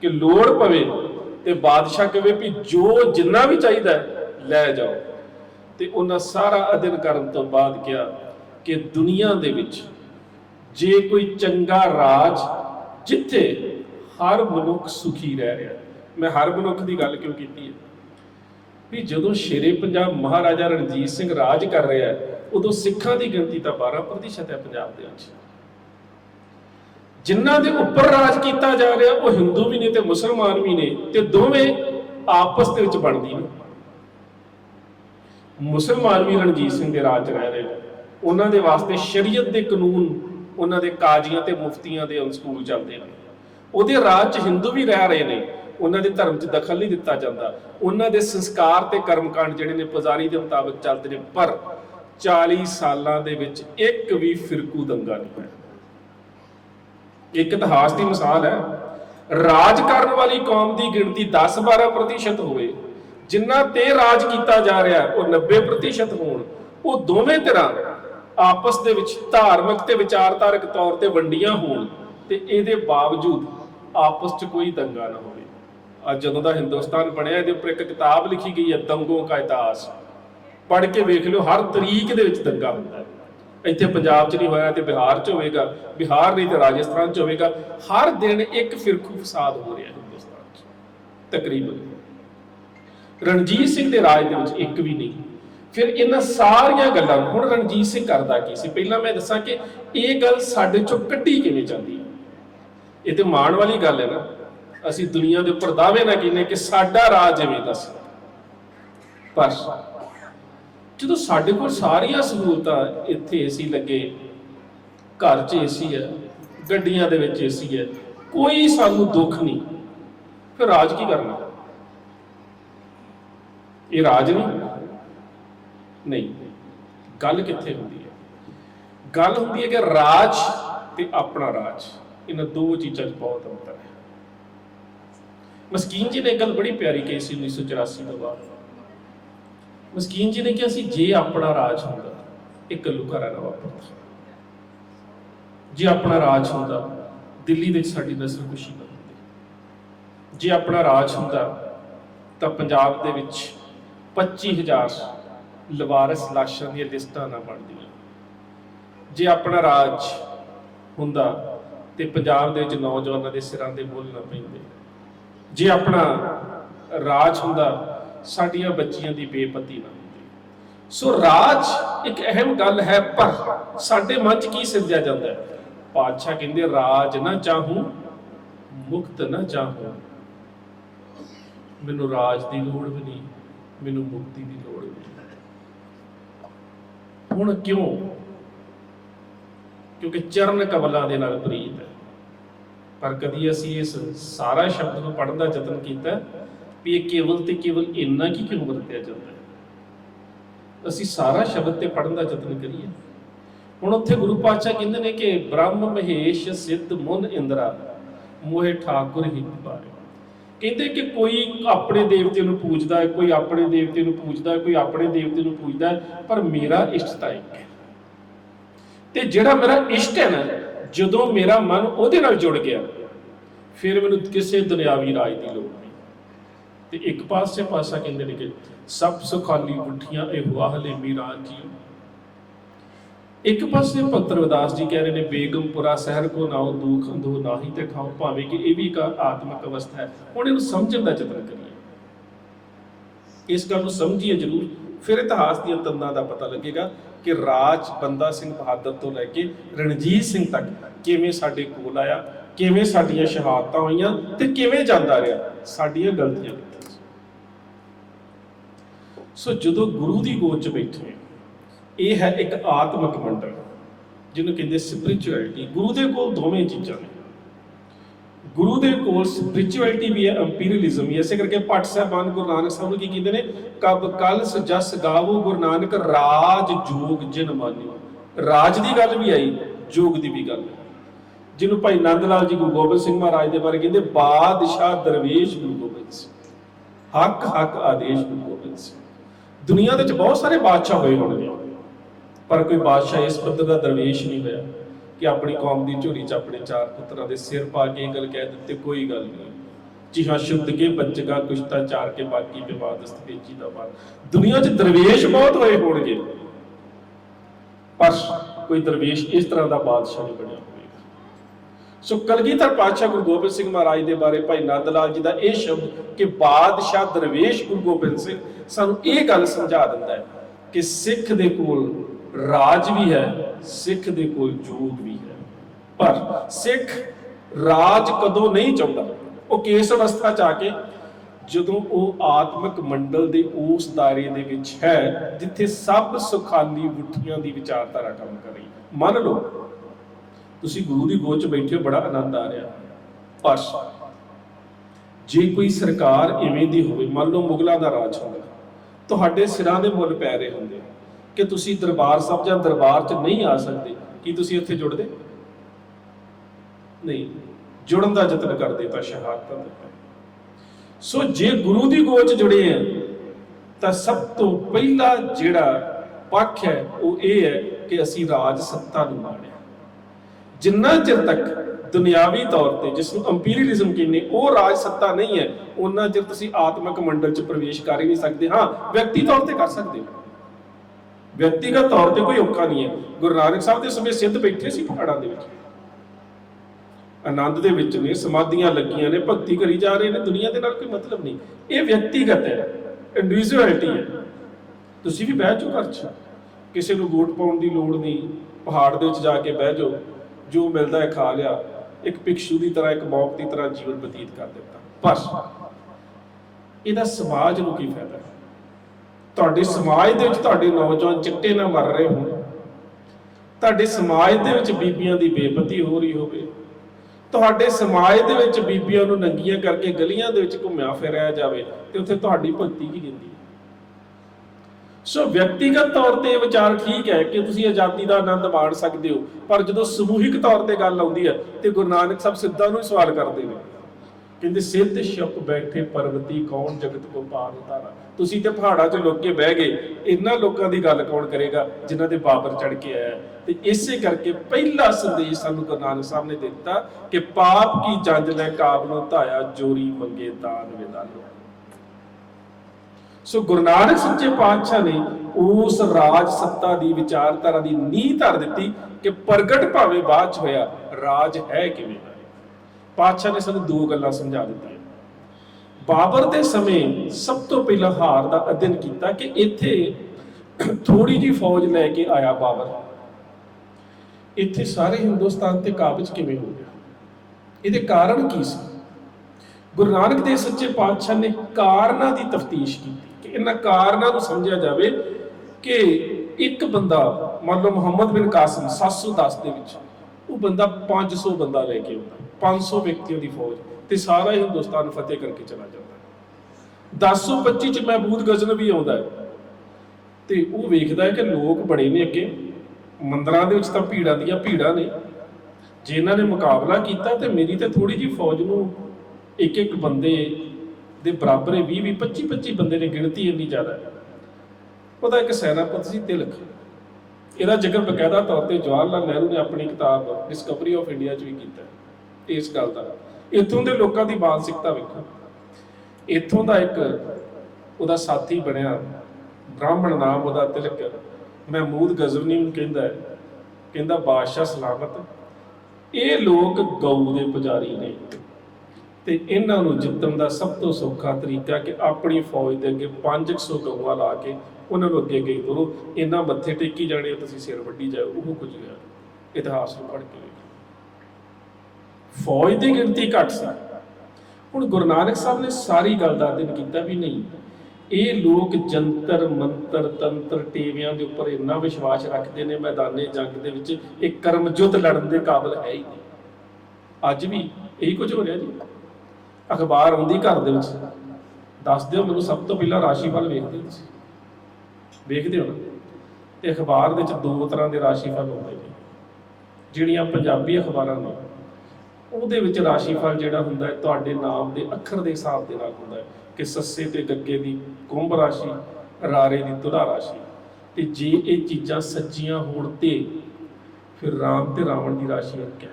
ਕਿ ਲੋੜ ਪਵੇ ਤੇ ਬਾਦਸ਼ਾਹ ਕਹੇ ਵੀ ਜੋ ਜਿੰਨਾ ਵੀ ਚਾਹੀਦਾ ਲੈ ਜਾਓ। ਤੇ ਉਹਨਾਂ ਸਾਰਾ ਅਧਿਨ ਕਰਨ ਤੋਂ ਬਾਅਦ ਕਿਹਾ ਕਿ ਦੁਨੀਆ ਦੇ ਵਿੱਚ ਜੇ ਕੋਈ ਚੰਗਾ ਰਾਜ ਜਿੱਥੇ ਹਰ ਮਨੁੱਖ ਸੁਖੀ ਰਹਿ ਰਿਹਾ ਮੈਂ ਹਰ ਮਨੁੱਖ ਦੀ ਗੱਲ ਕਿਉਂ ਕੀਤੀ ਹੈ? ਵੀ ਜਦੋਂ ਸ਼ੇਰੇ ਪੰਜਾਬ ਮਹਾਰਾਜਾ ਰਣਜੀਤ ਸਿੰਘ ਰਾਜ ਕਰ ਰਿਹਾ ਹੈ, ਉਦੋਂ ਸਿੱਖਾਂ ਦੀ ਗਿਣਤੀ ਤਾਂ 12% ਹੈ ਪੰਜਾਬ ਦੇ ਵਿੱਚ। ਜਿਨ੍ਹਾਂ ਦੇ ਉੱਪਰ ਰਾਜ ਕੀਤਾ ਜਾ ਰਿਹਾ, ਉਹ ਹਿੰਦੂ ਵੀ ਨੇ ਤੇ ਮੁਸਲਮਾਨ ਵੀ ਨੇ ਤੇ ਦੋਵੇਂ ਆਪਸ ਦੇ ਵਿੱਚ ਬਣਦੀ ਨੇ। ਮੁਸਲਮਾਨ ਵੀ ਰਣਜੀਤ ਸਿੰਘ ਦੇ ਰਾਜ 'ਚ ਰਹਿ ਰਹੇ ਨੇ। ਉਹਨਾਂ ਦੇ ਵਾਸਤੇ ਸ਼ਰੀਅਤ ਦੇ ਕਾਨੂੰਨ, ਉਹਨਾਂ ਦੇ ਕਾਜ਼ੀਆਂ ਤੇ ਮੁਫਤੀਆਂ ਦੇ ਅਨੁਸੂਲ ਚੱਲਦੇ ਨੇ। ਉਹਦੇ ਰਾਜ 'ਚ ਹਿੰਦੂ ਵੀ ਰਹਿ ਰਹੇ ਨੇ, ਉਹਨਾਂ ਦੇ ਧਰਮ 'ਚ ਦਖਲ ਨਹੀਂ ਦਿੱਤਾ ਜਾਂਦਾ। ਉਹਨਾਂ ਦੇ ਸੰਸਕਾਰ ਤੇ ਕਰਮਕਾਂਡ ਜਿਹੜੇ ਨੇ ਪੁਜ਼ਾਰੀ ਦੇ ਮੁਤਾਬਕ ਚੱਲਦੇ ਨੇ, ਪਰ 40 ਸਾਲਾਂ ਦੇ ਵਿੱਚ ਇੱਕ ਵੀ ਫਿਰਕੂ ਦੰਗਾ ਨਹੀਂ ਹੋਇਆ। ਇੱਕ ਇਤਿਹਾਸ ਦੀ ਮਿਸਾਲ ਹੈ। ਰਾਜ ਕਰਨ ਵਾਲੀ ਕੌਮ ਦੀ ਗਿਣਤੀ 10-12% ਹੋਵੇ। ਜਿੰਨਾ ਤੇ ਰਾਜ ਕੀਤਾ ਜਾ ਰਿਹਾ, ਉਹ 90% ਹੋਣ। ਉਹ ਦੋਵੇਂ ਤਰ੍ਹਾਂ ਆਪਸ ਦੇ ਵਿੱਚ ਧਾਰਮਿਕ ਤੇ ਵਿਚਾਰਧਾਰਕ ਤੌਰ ਤੇ ਵੰਡੀਆਂ ਹੋਣ ਤੇ ਇਹਦੇ ਬਾਵਜੂਦ ਆਪਸ 'ਚ ਕੋਈ ਦੰਗਾ ਨਾ ਹੋਵੇ। ਅੱਜ ਜਦੋਂ ਦਾ ਹਿੰਦੁਸਤਾਨ ਬਣਿਆ, ਇਹਦੇ ਉੱਪਰ ਇੱਕ ਕਿਤਾਬ ਲਿਖੀ ਗਈ ਹੈ, ਦੰਗੋਂ ਕਾ ਇਤਿਹਾਸ। ਪੜ੍ਹ ਕੇ ਵੇਖ ਲਿਓ, ਹਰ ਤਰੀਕ ਦੇ ਵਿੱਚ ਦੰਗਾ ਹੁੰਦਾ ਹੈ। ਇੱਥੇ ਪੰਜਾਬ 'ਚ ਨਹੀਂ ਹੋਇਆ ਤੇ ਬਿਹਾਰ 'ਚ ਹੋਵੇਗਾ, ਬਿਹਾਰ ਨਹੀਂ ਤੇ ਰਾਜਸਥਾਨ 'ਚ ਹੋਵੇਗਾ, ਹਰ ਦਿਨ ਇੱਕ ਫਿਰਕੂ ਫਸਾਦ ਹੋ ਰਿਹਾ ਹਿੰਦੁਸਤਾਨ 'ਚ, ਤਕਰੀਬਨ। ਰਣਜੀਤ ਸਿੰਘ ਦੇ ਰਾਜ ਦੇ ਵਿੱਚ ਇੱਕ ਵੀ ਨਹੀਂ। ਫਿਰ ਇਹਨਾਂ ਸਾਰੀਆਂ ਗੱਲਾਂ ਨੂੰ, ਹੁਣ ਰਣਜੀਤ ਸਿੰਘ ਕਰਦਾ ਕੀ ਸੀ? ਪਹਿਲਾਂ ਮੈਂ ਦੱਸਾਂ ਕਿ ਇਹ ਗੱਲ ਸਾਡੇ ਚੋਂ ਕੱਢੀ ਕਿਵੇਂ ਜਾਂਦੀ ਹੈ? ਇਹ ਤੇ ਮਾਣ ਵਾਲੀ ਗੱਲ ਹੈ ਨਾ। ਅਸੀਂ ਦੁਨੀਆ ਦੇ ਉੱਪਰ ਦਾਅਵੇ ਨਾ ਕਹਿੰਦੇ ਕਿ ਸਾਡਾ ਰਾਜ ਐਵੇਂ ਦਾ ਸੀ। ਪਰ ਜਦੋਂ ਸਾਡੇ ਕੋਲ ਸਾਰੀਆਂ ਸਹੂਲਤਾਂ ਇੱਥੇ ਏਸੀ ਲੱਗੇ, ਘਰ 'ਚ ਏਸੀ ਹੈ, ਗੱਡੀਆਂ ਦੇ ਵਿੱਚ ਏਸੀ ਹੈ, ਕੋਈ ਸਾਨੂੰ ਦੁੱਖ ਨਹੀਂ। ਫਿਰ ਰਾਜ ਕੀ ਕਰਨਾ? ਇਹ ਰਾਜ ਨਹੀਂ? ਨਹੀਂ। ਗੱਲ ਕਿੱਥੇ ਹੁੰਦੀ ਹੈ? ਗੱਲ ਹੁੰਦੀ ਹੈ ਕਿ ਰਾਜ ਤੇ ਆਪਣਾ ਰਾਜ, ਇਹਨਾਂ ਦੋ ਚੀਜ਼ਾਂ 'ਚ ਬਹੁਤ ਅੰਤਰ ਹੈ। ਮਸਕੀਨ ਜੀ ਨੇ ਗੱਲ ਬੜੀ ਪਿਆਰੀ ਕਹੀ ਸੀ 1984 ਤੋਂ ਬਾਅਦ। ਮਸਕੀਨ ਜੀ ਨੇ ਕਿਹਾ ਸੀ, ਜੇ ਆਪਣਾ ਰਾਜ ਹੁੰਦਾ, ਇਹ ਘੱਲੂਘਾਰਾ ਨਾ ਵਾਪਰਦਾ ਜੇ ਆਪਣਾ ਰਾਜ ਹੁੰਦਾ, ਦਿੱਲੀ ਦੇ ਵਿੱਚ ਸਾਡੀ ਨਸਲ ਕੁਸ਼ੀ ਨਾ ਹੁੰਦੀ। ਜੇ ਆਪਣਾ ਰਾਜ ਹੁੰਦਾ, ਤਾਂ ਪੰਜਾਬ ਦੇ ਵਿੱਚ 25000 ਲਵਾਰਸ ਲਾਸ਼ਾਂ ਦੀਆਂ ਲਿਸਟਾਂ ਨਾ ਬਣਦੀਆਂ। ਜੇ ਆਪਣਾ ਰਾਜ ਹੁੰਦਾ, ਤੇ ਪੰਜਾਬ ਦੇ ਵਿੱਚ ਨੌਜਵਾਨਾਂ ਦੇ ਸਿਰਾਂ ਦੇ ਮੁੱਲ ਨਾ ਪੈਂਦੇ। ਜੇ ਆਪਣਾ ਰਾਜ ਹੁੰਦਾ ਸਾਡੀਆਂ ਬੱਚੀਆਂ ਦੀ ਬੇਪਤੀ ਨਾ ਹੁੰਦੀ। ਸੋ ਰਾਜ ਇੱਕ ਅਹਿਮ ਗੱਲ ਹੈ, ਪਰ ਸਾਡੇ ਮਨ 'ਚ ਕੀ ਸਿਰਜਿਆ ਜਾਂਦਾ ਹੈ? ਪਾਤਸ਼ਾਹ ਕਹਿੰਦੇ, ਰਾਜ ਨਾ ਚਾਹੂੰ, ਮੁਕਤ ਨਾ ਚਾਹੂੰ। ਮੈਨੂੰ ਰਾਜ ਦੀ ਲੋੜ ਵੀ ਨਹੀਂ, ਮੈਨੂੰ ਮੁਕਤੀ ਦੀ ਲੋੜ ਵੀ ਨਹੀਂ। ਹੁਣ ਕਿਉਂ? ਕਿਉਂਕਿ ਚਰਨ ਕਬਲਾਂ ਦੇ ਨਾਲ ਪ੍ਰੀਤ ਹੈ। ਪਰ ਕਦੀ ਅਸੀਂ ਇਸ ਸਾਰਾ ਸ਼ਬਦ ਨੂੰ ਪੜ੍ਹਨ ਦਾ ਯਤਨ ਕੀਤਾ ਵੀ ਇਹ ਕੇਵਲ ਤੇ ਕੇਵਲ ਇੰਨਾ ਕੀ ਕਿਉਂ ਵਰਤਿਆ ਜਾਂਦਾ ਹੈ? ਅਸੀਂ ਸਾਰਾ ਸ਼ਬਦ ਤੇ ਪੜ੍ਹਨ ਦਾ ਯਤਨ ਕਰੀਏ। ਹੁਣ ਉੱਥੇ ਗੁਰੂ ਪਾਤਸ਼ਾਹ ਕਹਿੰਦੇ ਨੇ ਕਿ ਬ੍ਰਹਮ ਮਹੇਸ਼ ਸਿੱਧ ਮੁਨ ਇੰਦਰਾ, ਮੋਹਿ ਠਾਕੁਰ ਹੀ ਪਾਰੇ ਕਹਿੰਦੇ ਕਿ ਕੋਈ ਆਪਣੇ ਦੇਵਤੇ ਨੂੰ ਪੂਜਦਾ ਹੈ, ਕੋਈ ਆਪਣੇ ਦੇਵਤੇ ਨੂੰ ਪੂਜਦਾ ਹੈ, ਕੋਈ ਆਪਣੇ ਦੇਵਤੇ ਨੂੰ ਪੂਜਦਾ ਹੈ, ਪਰ ਮੇਰਾ ਇਸ਼ਟ ਤਾਂ ਇੱਕ ਹੈ। ਤੇ ਜਿਹੜਾ ਮੇਰਾ ਇਸ਼ਟ ਹੈ ਨਾ, ਜਦੋਂ ਮੇਰਾ ਮਨ ਉਹਦੇ ਨਾਲ ਜੁੜ ਗਿਆ, ਫਿਰ ਮੈਨੂੰ ਕਿਸੇ ਦੁਨਿਆਵੀ ਰਾਜ ਦੀ ਲੋੜ ਨਹੀਂ। ਤੇ ਇੱਕ ਪਾਸੇ ਪਾਸਾ ਕਹਿੰਦੇ ਨੇ ਕਿ ਸਭ ਸੁਖਾਲੀ ਮੁੱਠੀਆਂ ਇਹ ਹੁਆ ਹਲੇ ਮੀਰਾ ਜੀ ਇੱਕ ਪਾਸੇ ਭਗਤ ਰਵਿਦਾਸ ਜੀ ਕਹਿ ਰਹੇ ਨੇ, ਬੇਗਮਪੁਰਾ ਸ਼ਹਿਰ ਕੋ ਨਾਉ ਦੁਖ ਅੰਧੋ ਨਾਹੀ ਤੇ ਖਾਓ, ਭਾਵੇਂ ਕਿ ਇਹ ਵੀ ਇੱਕ ਆਤਮਿਕ ਅਵਸਥਾ ਹੈ। ਹੁਣ ਇਹਨੂੰ ਸਮਝਣ ਦਾ ਯਤਨ ਕਰੀਏ। ਇਸ ਗੱਲ ਨੂੰ ਸਮਝੀਏ ਜ਼ਰੂਰ। ਫਿਰ ਇਤਿਹਾਸ ਦੀਆਂ ਤੰਦਾਂ ਦਾ ਪਤਾ ਲੱਗੇਗਾ ਕਿ ਰਾਜ ਬੰਦਾ ਸਿੰਘ ਬਹਾਦਰ ਤੋਂ ਲੈ ਕੇ ਰਣਜੀਤ ਸਿੰਘ ਤੱਕ ਕਿਵੇਂ ਸਾਡੇ ਕੋਲ ਆਇਆ, ਕਿਵੇਂ ਸਾਡੀਆਂ ਸ਼ਹਾਦਤਾਂ ਹੋਈਆਂ ਤੇ ਕਿਵੇਂ ਜਾਂਦਾ ਰਿਹਾ। ਸਾਡੀਆਂ ਗਲਤੀਆਂ ਸੋ ਜਦੋਂ ਗੁਰੂ ਦੀ ਗੋਦ 'ਚ ਬੈਠੇ ਇਹ ਹੈ ਇੱਕ ਆਤਮਿਕ ਮੰਡਲ, ਜਿਹਨੂੰ ਕਹਿੰਦੇ ਸਪਿਰਚੁਅਲਿਟੀ ਗੁਰੂ ਦੇ ਕੋਲ ਦੋਵੇਂ ਚੀਜ਼ਾਂ ਨੇ। ਗੁਰੂ ਦੇ ਕੋਲ ਸਪਿਰਚੁਅਲਿਟੀ ਵੀ ਹੈ ਇੰਪੀਰੀਅਲਿਜ਼ਮ ਵੀ ਹੈ। ਇਸੇ ਕਰਕੇ ਭੱਟ ਸਾਹਿਬਾਨ ਗੁਰੂ ਨਾਨਕ ਸਾਹਿਬ ਨੂੰ ਕੀ ਕਹਿੰਦੇ ਨੇ? ਕਬ ਕਲ ਜਸ ਗਾਵੋ ਗੁਰੂ ਨਾਨਕ, ਰਾਜ ਜੋਗ ਜਿਨ ਮਾਨਿਓ। ਰਾਜ ਦੀ ਗੱਲ ਵੀ ਆਈ, ਜੋਗ ਦੀ ਵੀ ਗੱਲ। ਜਿਹਨੂੰ ਭਾਈ ਨੰਦ ਲਾਲ ਜੀ ਗੁਰੂ ਗੋਬਿੰਦ ਸਿੰਘ ਮਹਾਰਾਜ ਦੇ ਬਾਰੇ ਕਹਿੰਦੇ, ਬਾਦਸ਼ਾਹ ਦਰਵੇਸ਼ ਗੁਰੂ ਗੋਬਿੰਦ ਸਿੰਘ। ਹੱਕ ਹੱਕ ਆਦੇਸ਼ ਗੁਰੂ ਗੋਬਿੰਦ ਸਿੰਘ। ਦੁਨੀਆ ਦੇ ਵਿੱਚ ਬਹੁਤ ਸਾਰੇ ਬਾਦਸ਼ਾਹ ਹੋਏ ਹੋਣਗੇ। ਪਰ ਕੋਈ ਬਾਦਸ਼ਾਹ ਇਸ ਪੱਧਰ ਦਾ ਦਰਵੇਸ਼ ਨਹੀਂ ਹੋਇਆ ਕਿ ਆਪਣੀ ਕੌਮ ਦੀ ਝੋਲੀ 'ਚ ਆਪਣੇ ਚਾਰ ਪੁੱਤਰਾਂ ਦੇ ਸਿਰ ਪਾ ਕੇ ਇਹ ਗੱਲ ਕਹਿ ਦਿੱਤੇ, ਕੋਈ ਗੱਲ ਨਹੀਂ। ਜੀ ਹਾਂ, ਸ਼ੁੱਧ ਕੇ ਬੱਚਗਾ, ਕੁਸ਼ਤਾ ਚਾਰ ਕੇ ਬਾਕੀ ਵਿਵਾਦਸਤ ਵੇਚੀ ਦਾ ਬਾਤ ਦੁਨੀਆ 'ਚ ਦਰਵੇਸ਼ ਬਹੁਤ ਹੋਏ ਹੋਣਗੇ। ਪਰ ਕੋਈ ਦਰਵੇਸ਼ ਇਸ ਤਰ੍ਹਾਂ ਦਾ ਬਾਦਸ਼ਾਹ ਨਹੀਂ ਬਣਿਆ। ਸੋ ਕਲਗੀਧਰ ਪਾਤਸ਼ਾਹ ਗੁਰੂ ਗੋਬਿੰਦ ਸਿੰਘ ਮਹਾਰਾਜ ਦੇ ਬਾਰੇ ਭਾਈ ਨੰਦ ਲਾਲ ਜੀ ਦਾ ਇਹ ਸ਼ਬਦ ਕਿ ਬਾਦਸ਼ਾਹ ਦਰਵੇਸ਼ ਗੁਰੂ ਗੋਬਿੰਦ ਸਿੰਘ ਸਾਨੂੰ ਇਹ ਗੱਲ ਸਮਝਾ ਦਿੰਦਾ ਹੈ ਕਿ ਸਿੱਖ ਦੇ ਕੋਲ ਰਾਜ ਵੀ ਹੈ, ਸਿੱਖ ਦੇ ਕੋਲ ਜੋਗ ਵੀ ਹੈ। ਪਰ ਸਿੱਖ ਰਾਜ ਕਦੋਂ ਨਹੀਂ ਚਾਹੁੰਦਾ? ਉਹ ਕੇਸ ਅਵਸਥਾ ਚ ਆ ਕੇ ਜਦੋਂ ਉਹ ਆਤਮਿਕ ਮੰਡਲ ਦੇ ਉਸ ਦਾਇਰੇ ਦੇ ਵਿੱਚ ਹੈ, ਜਿੱਥੇ ਸਭ ਸੁਖਾਲੀ ਮੁੱਠੀਆਂ ਦੀ ਵਿਚਾਰਧਾਰਾ ਕੰਮ ਕਰ ਰਹੀ ਮੰਨ ਲਓ ਤੁਸੀਂ ਗੁਰੂ ਦੀ ਗੋਦ 'ਚ ਬੈਠੇ ਹੋ, ਬੜਾ ਆਨੰਦ ਆ ਰਿਹਾ। ਪਰ ਜੇ ਕੋਈ ਸਰਕਾਰ ਇਵੇਂ ਦੀ ਹੋਵੇ, ਮੰਨ ਲਓ ਮੁਗਲਾਂ ਦਾ ਰਾਜ ਹੁੰਦਾ, ਤੁਹਾਡੇ ਸਿਰਾਂ ਦੇ ਮੁੱਲ ਪੈ ਰਹੇ ਹੁੰਦੇ, ਕਿ ਤੁਸੀਂ ਦਰਬਾਰ ਸਾਹਿਬ ਜਾਂ ਦਰਬਾਰ 'ਚ ਨਹੀਂ ਆ ਸਕਦੇ, ਕੀ ਤੁਸੀਂ ਉੱਥੇ ਜੁੜਦੇ? ਨਹੀਂ। ਜੁੜਨ ਦਾ ਯਤਨ ਕਰਦੇ ਤਾਂ ਸ਼ਹਾਦਤਾਂ ਦੇ ਸੋ ਜੇ ਗੁਰੂ ਦੀ ਗੋਦ 'ਚ ਜੁੜੇ ਆ, ਤਾਂ ਸਭ ਤੋਂ ਪਹਿਲਾ ਜਿਹੜਾ ਪੱਖ ਹੈ, ਉਹ ਇਹ ਹੈ ਕਿ ਅਸੀਂ ਰਾਜ ਸੱਤਾ ਨੂੰ ਮਾਣਿਆ। ਜਿੰਨਾ ਚਿਰ ਤੱਕ ਦੁਨਿਆਵੀ ਤੌਰ ਤੇ ਜਿਸ ਨੂੰ ਅੰਪੀਰੀਅਲਿਜ਼ਮ ਕਹਿੰਦੇ, ਉਹ ਰਾਜ ਸੱਤਾ ਨਹੀਂ ਹੈ ਉਹਨਾਂ ਚਿਰ ਤੁਸੀਂ ਆਤਮਿਕ ਮੰਡਲ 'ਚ ਪ੍ਰਵੇਸ਼ ਕਰ ਹੀ ਨਹੀਂ ਸਕਦੇ। ਹਾਂ, ਵਿਅਕਤੀ ਤੌਰ ਤੇ ਕਰ ਸਕਦੇ ਹੋ। ਵਿਅਕਤੀਗਤ ਤੌਰ ਤੇ ਕੋਈ ਔਖਾ ਨਹੀਂ ਹੈ। ਗੁਰੂ ਨਾਨਕ ਸਾਹਿਬ ਦੇ ਸਮੇਂ ਸਿੱਧ ਬੈਠੇ ਸੀ ਪਹਾੜਾਂ ਦੇ ਵਿੱਚ। ਆਨੰਦ ਦੇ ਵਿੱਚ ਨੇ, ਸਮਾਧੀਆਂ ਲੱਗੀਆਂ ਨੇ, ਭਗਤੀ ਕਰੀ ਜਾ ਰਹੇ ਨੇ, ਦੁਨੀਆ ਦੇ ਨਾਲ ਕੋਈ ਮਤਲਬ ਨਹੀਂ। ਇਹ ਵਿਅਕਤੀਗਤ ਹੈ ਇੰਡੀਵਿਜੂਅਲਿਟੀ ਹੈ। ਤੁਸੀਂ ਵੀ ਬਹਿ ਜਾਓ ਘਰ 'ਚ। ਕਿਸੇ ਨੂੰ ਵੋਟ ਪਾਉਣ ਦੀ ਲੋੜ ਨਹੀਂ। ਪਹਾੜ ਦੇ ਵਿੱਚ ਜਾ ਕੇ ਬਹਿ ਜਾਓ। ਜੋ ਮਿਲਦਾ ਹੈ ਖਾ ਲਿਆ, ਇੱਕ ਭਿਕਸ਼ੂ ਦੀ ਤਰ੍ਹਾਂ, ਇੱਕ ਮੌਕ ਦੀ ਤਰ੍ਹਾਂ ਜੀਵਨ ਬਤੀਤ ਕਰ ਦਿੱਤਾ। ਬਸ। ਇਹਦਾ ਸਮਾਜ ਨੂੰ ਕੀ ਫਾਇਦਾ ਤੁਹਾਡੇ ਸਮਾਜ ਦੇ ਵਿੱਚ ਤੁਹਾਡੇ ਨੌਜਵਾਨ ਚਿੱਟੇ ਨਾਲ ਮਰ ਰਹੇ ਹੋਣ। ਤੁਹਾਡੇ ਸਮਾਜ ਦੇ ਵਿੱਚ ਬੀਬੀਆਂ ਦੀ ਬੇਪਤੀ ਹੋ ਰਹੀ ਹੋਵੇ। ਤੁਹਾਡੇ ਸਮਾਜ ਦੇ ਵਿੱਚ ਬੀਬੀਆਂ ਨੂੰ ਨੰਗੀਆਂ ਕਰਕੇ ਗਲੀਆਂ ਦੇ ਵਿੱਚ ਘੁੰਮਿਆ ਫਿਰਿਆ ਜਾਵੇ, ਤੇ ਉੱਥੇ ਤੁਹਾਡੀ ਭਗਤੀ ਕੀ ਕਹਿੰਦੀ ਹੈ? ਸੋ ਵਿਅਕਤੀਗਤ ਤੌਰ ਤੇ ਇਹ ਵਿਚਾਰ ਠੀਕ ਹੈ ਕਿ ਤੁਸੀਂ ਆਜ਼ਾਦੀ ਦਾ ਆਨੰਦ ਮਾਣ ਸਕਦੇ ਹੋ, ਪਰ ਜਦੋਂ ਸਮੂਹਿਕ ਤੌਰ ਤੇ ਗੱਲ ਆਉਂਦੀ ਹੈ ਤੇ ਗੁਰੂ ਨਾਨਕ ਸਾਹਿਬ ਸਿੱਧਾ ਨੂੰ ਸਵਾਲ ਕਰਦੇ ਨੇ। ਕਹਿੰਦੇ, ਸਿੱਧ ਛੁਪ ਬੈਠੇ ਪਰਵਤੀ ਕੌਣ ਜਗਤ ਕੋ ਪਾਰ ਉਤਾਰਾ? ਤੁਸੀਂ ਤੇ ਪਹਾੜਾਂ 'ਚ ਲੁੱਕ ਕੇ ਬਹਿ ਗਏ, ਇਹਨਾਂ ਲੋਕਾਂ ਦੀ ਗੱਲ ਕੌਣ ਕਰੇਗਾ ਜਿਨ੍ਹਾਂ ਦੇ ਬਾਬਰ ਚੜ ਕੇ ਆਇਆ ਤੇ ਇਸੇ ਕਰਕੇ ਪਹਿਲਾ ਸੰਦੇਸ਼ ਸਾਨੂੰ ਗੁਰੂ ਨਾਨਕ ਸਾਹਿਬ ਨੇ ਦਿੱਤਾ ਕਿ ਪਾਪ ਕੀ ਜੰਜ ਲੈ ਕਾਬ ਨੂੰ ਧਾਇਆ, ਜੋਰੀ ਮੰਗੇ ਦਾਨ ਵਿਦਾਲੋ ਸੋ ਗੁਰੂ ਨਾਨਕ ਸੱਚੇ ਪਾਤਸ਼ਾਹ ਨੇ ਉਸ ਰਾਜ ਸੱਤਾ ਦੀ ਵਿਚਾਰਧਾਰਾ ਦੀ ਨੀਂਹ ਧਰ ਦਿੱਤੀ ਕਿ ਪ੍ਰਗਟ ਭਾਵੇਂ ਬਾਅਦ ਚ ਹੋਇਆ, ਰਾਜ ਹੈ ਕਿਵੇਂ? ਪਾਤਸ਼ਾਹ ਨੇ ਸਾਨੂੰ ਦੋ ਗੱਲਾਂ ਸਮਝਾ ਦਿੱਤੀਆਂ। ਬਾਬਰ ਦੇ ਸਮੇਂ ਸਭ ਤੋਂ ਪਹਿਲਾਂ ਹਾਰ ਦਾ ਅਧਿਐਨ ਕੀਤਾ ਕਿ ਇੱਥੇ ਥੋੜੀ ਜੀ ਫੌਜ ਲੈ ਕੇ ਆਇਆ ਬਾਬਰ। ਇੱਥੇ ਸਾਰੇ ਹਿੰਦੁਸਤਾਨ ਤੇ ਕਾਬਜ ਕਿਵੇਂ ਹੋ ਗਿਆ? ਇਹਦੇ ਕਾਰਨ ਕੀ ਸੀ? ਗੁਰੂ ਨਾਨਕ ਦੇਵ ਸੱਚੇ ਪਾਤਸ਼ਾਹ ਨੇ ਕਾਰਨਾਂ ਦੀ ਤਫਤੀਸ਼ ਕੀਤੀ। ਕਿ ਇਹਨਾਂ ਕਾਰਨਾਂ ਨੂੰ ਸਮਝਿਆ ਜਾਵੇ ਕਿ ਇੱਕ ਬੰਦਾ, ਮੰਨ ਲਓ ਮੁਹੰਮਦ ਬਿਨ ਕਾਸਿਮ 710 ਦੇ ਵਿੱਚ, ਉਹ ਬੰਦਾ 500 ਬੰਦਾ ਲੈ ਕੇ ਆਉਂਦਾ 500 ਵਿਅਕਤੀਆਂ ਦੀ ਫੌਜ ਤੇ ਸਾਰਾ ਹਿੰਦੁਸਤਾਨ ਫਤਿਹ ਕਰਕੇ ਚਲਾ ਜਾਂਦਾ। 1025 ਚ ਮਹਿਬੂਦ ਗਜ਼ਨ ਵੀ ਆਉਂਦਾ ਤੇ ਉਹ ਵੇਖਦਾ ਹੈ ਕਿ ਲੋਕ ਬੜੇ ਨੇ ਅੱਗੇ, ਮੰਦਰਾਂ ਦੇ ਵਿੱਚ ਤਾਂ ਭੀੜਾਂ ਦੀਆਂ ਭੀੜਾਂ ਨੇ। ਜੇ ਇਹਨਾਂ ਨੇ ਮੁਕਾਬਲਾ ਕੀਤਾ ਤੇ ਮੇਰੀ ਤੇ ਥੋੜੀ ਜੀ ਫੌਜ ਨੂੰ ਇੱਕ ਇੱਕ ਬੰਦੇ ਦੇ ਬਰਾਬਰ 20 20 25 25 ਬੰਦੇ ਨੇ ਗਿਣਤੀ ਇੰਨੀ ਜ਼ਿਆਦਾ ਹੈ। ਉਹਦਾ ਇੱਕ ਸੈਨਾਪਤੀ ਸੀ ਤਿਲਕ। ਇਹਦਾ ਜ਼ਿਕਰ ਬਕਾਇਦਾ ਤੌਰ ਤੇ ਜਵਾਹਰ ਲਾਲ ਨਹਿਰੂ ਨੇ ਆਪਣੀ ਕਿਤਾਬ ਡਿਸਕਵਰੀ ਆਫ ਇੰਡੀਆ 'ਚ ਵੀ ਕੀਤਾ ਇਸ ਗੱਲ ਦਾ। ਇੱਥੋਂ ਦੇ ਲੋਕਾਂ ਦੀ ਮਾਨਸਿਕਤਾ ਵੇਖੋ। ਇੱਥੋਂ ਦਾ ਇੱਕ ਉਹਦਾ ਸਾਥੀ ਬਣਿਆ, ਬ੍ਰਾਹਮਣ ਨਾਮ ਉਹਦਾ ਤਿਲਕ। ਮਹਿਮੂਦ ਗਜ਼ਵਨੀ ਨੂੰ ਕਹਿੰਦਾ ਹੈ, ਕਹਿੰਦਾ ਬਾਦਸ਼ਾਹ ਸਲਾਮਤ। ਇਹ ਲੋਕ ਗਊ ਦੇ ਪੁਜਾਰੀ ਨੇ। ਤੇ ਇਹਨਾਂ ਨੂੰ ਜਿੱਤਣ ਦਾ ਸਭ ਤੋਂ ਸੌਖਾ ਤਰੀਕਾ ਕਿ ਆਪਣੀ ਫੌਜ ਦੇ ਅੱਗੇ 500 ਗਊਆਂ ਲਾ ਕੇ ਉਹਨਾਂ ਨੂੰ ਅੱਗੇ ਅੱਗੇ ਤੋਰੋ। ਇਹਨਾਂ ਮੱਥੇ ਟੇਕੀ ਜਾਣੇ ਤੁਸੀਂ ਸਿਰ ਵੱਢੀ ਜਾਓ, ਉਹ ਕੁਝ ਗਿਆ ਇਤਿਹਾਸ ਨੂੰ ਪੜ੍ਹ ਕੇ ਵੇਖੋ। ਫੌਜ ਦੀ ਗਿਣਤੀ ਘੱਟ ਸੀ। ਹੁਣ ਗੁਰੂ ਨਾਨਕ ਸਾਹਿਬ ਨੇ ਸਾਰੀ ਗੱਲ ਦਾ ਅਧਿਐਨ ਕੀਤਾ ਵੀ ਨਹੀਂ। ਇਹ ਲੋਕ ਜੰਤਰ, ਮੰਤਰ, ਤੰਤਰ, ਟੇਵਿਆਂ ਦੇ ਉੱਪਰ ਇੰਨਾ ਵਿਸ਼ਵਾਸ ਰੱਖਦੇ ਨੇ ਮੈਦਾਨੇ, ਜੰਗ ਦੇ ਵਿੱਚ, ਇਹ ਕਰਮਜੁੱਧ ਲੜਨ ਦੇ ਕਾਬਿਲ ਹੈ ਹੀ ਨਹੀਂ। ਅੱਜ ਵੀ ਇਹੀ ਕੁਝ ਹੋ ਰਿਹਾ ਜੀ। ਅਖਬਾਰ ਆਉਂਦੀ ਘਰ ਦੇ ਵਿੱਚ। ਦੱਸ ਦਿਓ ਮੈਨੂੰ ਸਭ ਤੋਂ ਪਹਿਲਾਂ ਰਾਸ਼ੀ ਫਲ ਵੇਖਦੇ ਹੋ ਵੇਖਦੇ ਹੋ ਨਾ? ਤੇ ਅਖਬਾਰ ਦੇ ਵਿੱਚ ਦੋ ਤਰ੍ਹਾਂ ਦੇ ਰਾਸ਼ੀ ਫਲ ਹੁੰਦੇ ਨੇ। ਜਿਹੜੀਆਂ ਪੰਜਾਬੀ ਅਖਬਾਰਾਂ ਨੇ। ਉਹਦੇ ਵਿੱਚ ਰਾਸ਼ੀ ਫਲ ਜਿਹੜਾ ਹੁੰਦਾ ਹੈ, ਤੁਹਾਡੇ ਨਾਮ ਦੇ ਅੱਖਰ ਦੇ ਹਿਸਾਬ ਦੇ ਨਾਲ ਹੁੰਦਾ ਹੈ ਕਿ ਸੱਸੇ ਤੇ ਗੱਗੇ ਦੀ ਕੁੰਭ ਰਾਸ਼ੀ, ਰਾਰੇ ਦੀ ਤੁਲਾ ਰਾਸ਼ੀ। ਤੇ ਜੇ ਇਹ ਚੀਜ਼ਾਂ ਸੱਚੀਆਂ ਹੋਣ ਤੇ ਫਿਰ ਰਾਮ ਤੇ ਰਾਵਣ ਦੀ ਰਾਸ਼ੀ ਇੱਕ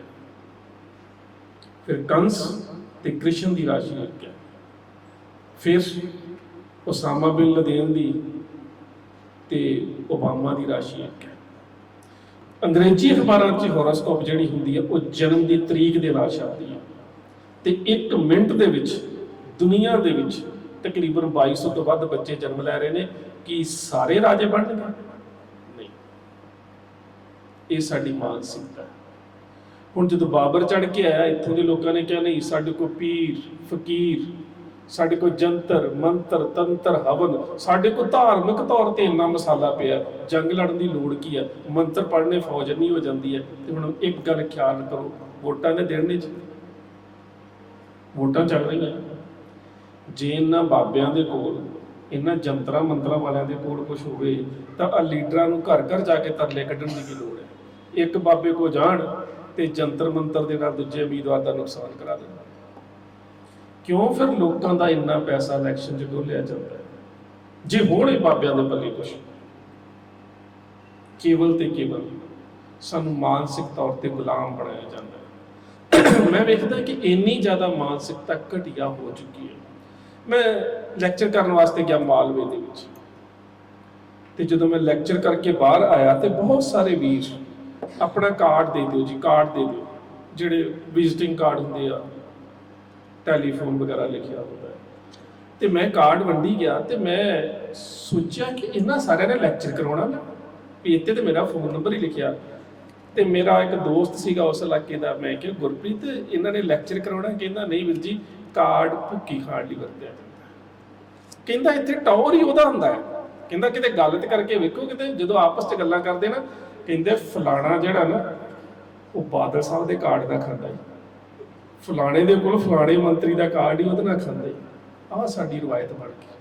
ਫਿਰ ਕੰਸ ਤੇ ਕ੍ਰਿਸ਼ਨ ਦੀ ਰਾਸ਼ੀ ਇੱਕ ਹੈ। ਫਿਰ ਉਸਾਮਾ ਬਿਨ ਲਦੇਨ ਦੀ ਤੇ ਓਬਾਮਾ ਦੀ ਰਾਸ਼ੀ ਇੱਕ ਹੈ। ਅੰਗਰੇਜ਼ੀ ਅਖਬਾਰਾਂ 'ਚ ਹੋਰੋਸਕੋਪ ਜਿਹੜੀ ਹੁੰਦੀ ਹੈ, ਉਹ ਜਨਮ ਦੀ ਤਰੀਕ ਦੇ ਨਾਲ ਛਪਦੀ ਹੈ। ਤੇ 1 ਮਿੰਟ ਦੇ ਵਿੱਚ, ਦੁਨੀਆ ਦੇ ਵਿੱਚ ਤਕਰੀਬਨ 2200 ਤੋਂ ਵੱਧ ਬੱਚੇ ਜਨਮ ਲੈ ਰਹੇ ਨੇ। ਕਿ ਸਾਰੇ ਰਾਜੇ ਬਣਨਗੇ? ਨਹੀਂ। ਇਹ ਸਾਡੀ ਮਾਨਸਿਕਤਾ ਹੈ। ਹੁਣ ਜਦੋਂ ਬਾਬਰ ਚੜ ਕੇ ਆਇਆ, ਇੱਥੋਂ ਦੇ ਲੋਕਾਂ ਨੇ ਕਿਹਾ, ਨਹੀਂ, ਸਾਡੇ ਕੋਲ ਪੀਰ, ਫਕੀਰ, ਸਾਡੇ ਕੋਲ ਜੰਤਰ, ਮੰਤਰ, ਤੰਤਰ, ਹਵਨ, ਸਾਡੇ ਕੋਲ ਧਾਰਮਿਕ ਤੌਰ ਤੇ ਇੰਨਾ ਮਸਾਲਾ ਪਿਆ, ਜੰਗ ਲੜਨ ਦੀ ਲੋੜ ਕੀ ਹੈ ਮੰਤਰ ਪੜ੍ਹਨੇ ਫੌਜ ਨਹੀਂ ਹੋ ਜਾਂਦੀ ਹੈ, ਤੇ ਹੁਣ ਇੱਕ ਗੱਲ ਖਿਆਲ ਕਰੋ, ਵੋਟਾਂ ਦੇ ਦਿਨ ਨੇ ਜੀ। ਵੋਟਾਂ ਚੱਲ ਰਹੀਆਂ। ਜੇ ਇਹਨਾਂ ਬਾਬਿਆਂ ਦੇ ਕੋਲ, ਇਹਨਾਂ ਜੰਤਰਾਂ ਮੰਤਰਾਂ ਵਾਲਿਆਂ ਦੇ ਕੋਲ ਕੁਝ ਹੋਵੇ, ਤਾਂ ਆ ਲੀਡਰਾਂ ਨੂੰ ਘਰ ਘਰ ਜਾ ਕੇ ਤਰਲੇ ਕੱਢਣ ਦੀ ਕੀ ਲੋੜ ਹੈ? ਇੱਕ ਬਾਬੇ ਕੋ ਜਾਣ ਤੇ ਜੰਤਰ ਮੰਤਰ ਦੇ ਨਾਲ ਦੂਜੇ ਉਮੀਦਵਾਰ ਦਾ ਨੁਕਸਾਨ ਕਰਾ ਦੇਣ ਕਿਉਂ ਫਿਰ ਲੋਕਾਂ ਦਾ ਇੰਨਾ ਪੈਸਾ ਇਲੈਕਸ਼ਨ 'ਚ ਡੋਲਿਆ ਜਾਂਦਾ ਹੈ? ਜੇ ਹੋਣੇ ਬਾਬਿਆਂ ਦੇ ਪੱਲੇ ਕੁਝ ਕੇਵਲ ਤੇ ਕੇਵਲ ਸਾਨੂੰ ਮਾਨਸਿਕ ਤੌਰ ਤੇ ਗੁਲਾਮ ਬਣਾਇਆ ਜਾਂਦਾ ਹੈ। ਮੈਂ ਵੇਖਦਾ ਕਿ ਇੰਨੀ ਜ਼ਿਆਦਾ ਮਾਨਸਿਕਤਾ ਘਟੀਆ ਹੋ ਚੁੱਕੀ ਹੈ। ਮੈਂ ਲੈਕਚਰ ਕਰਨ ਵਾਸਤੇ ਗਿਆ ਮਾਲਵੇ ਦੇ ਵਿੱਚ। ਤੇ ਜਦੋਂ ਮੈਂ ਲੈਕਚਰ ਕਰਕੇ ਬਾਹਰ ਆਇਆ ਤੇ ਬਹੁਤ ਸਾਰੇ ਵੀਰ ਆਪਣਾ ਕਾਰਡ ਦੇ ਦਿਓ ਜੀ ਕਾਰਡ ਦੇ ਦਿਓ। ਜਿਹੜੇ ਵਿਜ਼ਿਟਿੰਗ ਕਾਰਡ ਹੁੰਦੇ ਆ ਟੈਲੀਫੋਨ ਵਗੈਰਾ ਲਿਖਿਆ ਹੁੰਦਾ ਹੈ। ਤੇ ਮੈਂ ਕਾਰਡ ਵੰਡੀ ਗਿਆ ਤੇ ਮੈਂ ਸੋਚਿਆ ਕਿ ਇਹਨਾਂ ਸਾਰਿਆਂ ਨੇ ਲੈਕਚਰ ਕਰਾਉਣਾ ਨਾ। ਵੀ ਇੱਥੇ ਤੇ ਮੇਰਾ ਫੋਨ ਨੰਬਰ ਹੀ ਲਿਖਿਆ। ਤੇ ਮੇਰਾ ਇੱਕ ਦੋਸਤ ਸੀਗਾ ਉਸ ਇਲਾਕੇ ਦਾ, ਮੈਂ ਕਿਹਾ, ਗੁਰਪ੍ਰੀਤ, ਇਹਨਾਂ ਨੇ ਲੈਕਚਰ ਕਰਾਉਣਾ? ਕਹਿੰਦਾ, ਨਹੀਂ ਵੀਰ ਜੀ ਕਾਰਡ ਭੁੱਕੀ ਖਾਣ ਲਈ ਵਰਤਿਆ ਜਾਂਦਾ ਕਹਿੰਦਾ, ਇੱਥੇ ਟੌਰ ਹੀ ਉਹਦਾ ਹੁੰਦਾ ਹੈ। ਕਹਿੰਦਾ, ਕਿਤੇ ਗੱਲ ਤੇ ਕਰਕੇ ਵੇਖੋ, ਕਿਤੇ ਜਦੋਂ ਆਪਸ 'ਚ ਗੱਲਾਂ ਕਰਦੇ ਨਾ ਕਹਿੰਦੇ ਫਲਾਣਾ ਜਿਹੜਾ ਨਾ, ਉਹ ਬਾਦਲ ਸਾਹਿਬ ਦੇ ਕਾਰਡ ਦਾ ਖਾਂਦਾ ਹੈ ਫਲਾਣੇ ਦੇ ਕੋਲ ਫਲਾਣੇ ਮੰਤਰੀ ਦਾ ਕਾਰਡ ਹੀ ਉਹਦੇ ਨਾਲ ਖਾਂਦਾ ਹੈ ਆਹ ਸਾਡੀ ਰਵਾਇਤ ਬਣ ਗਈ।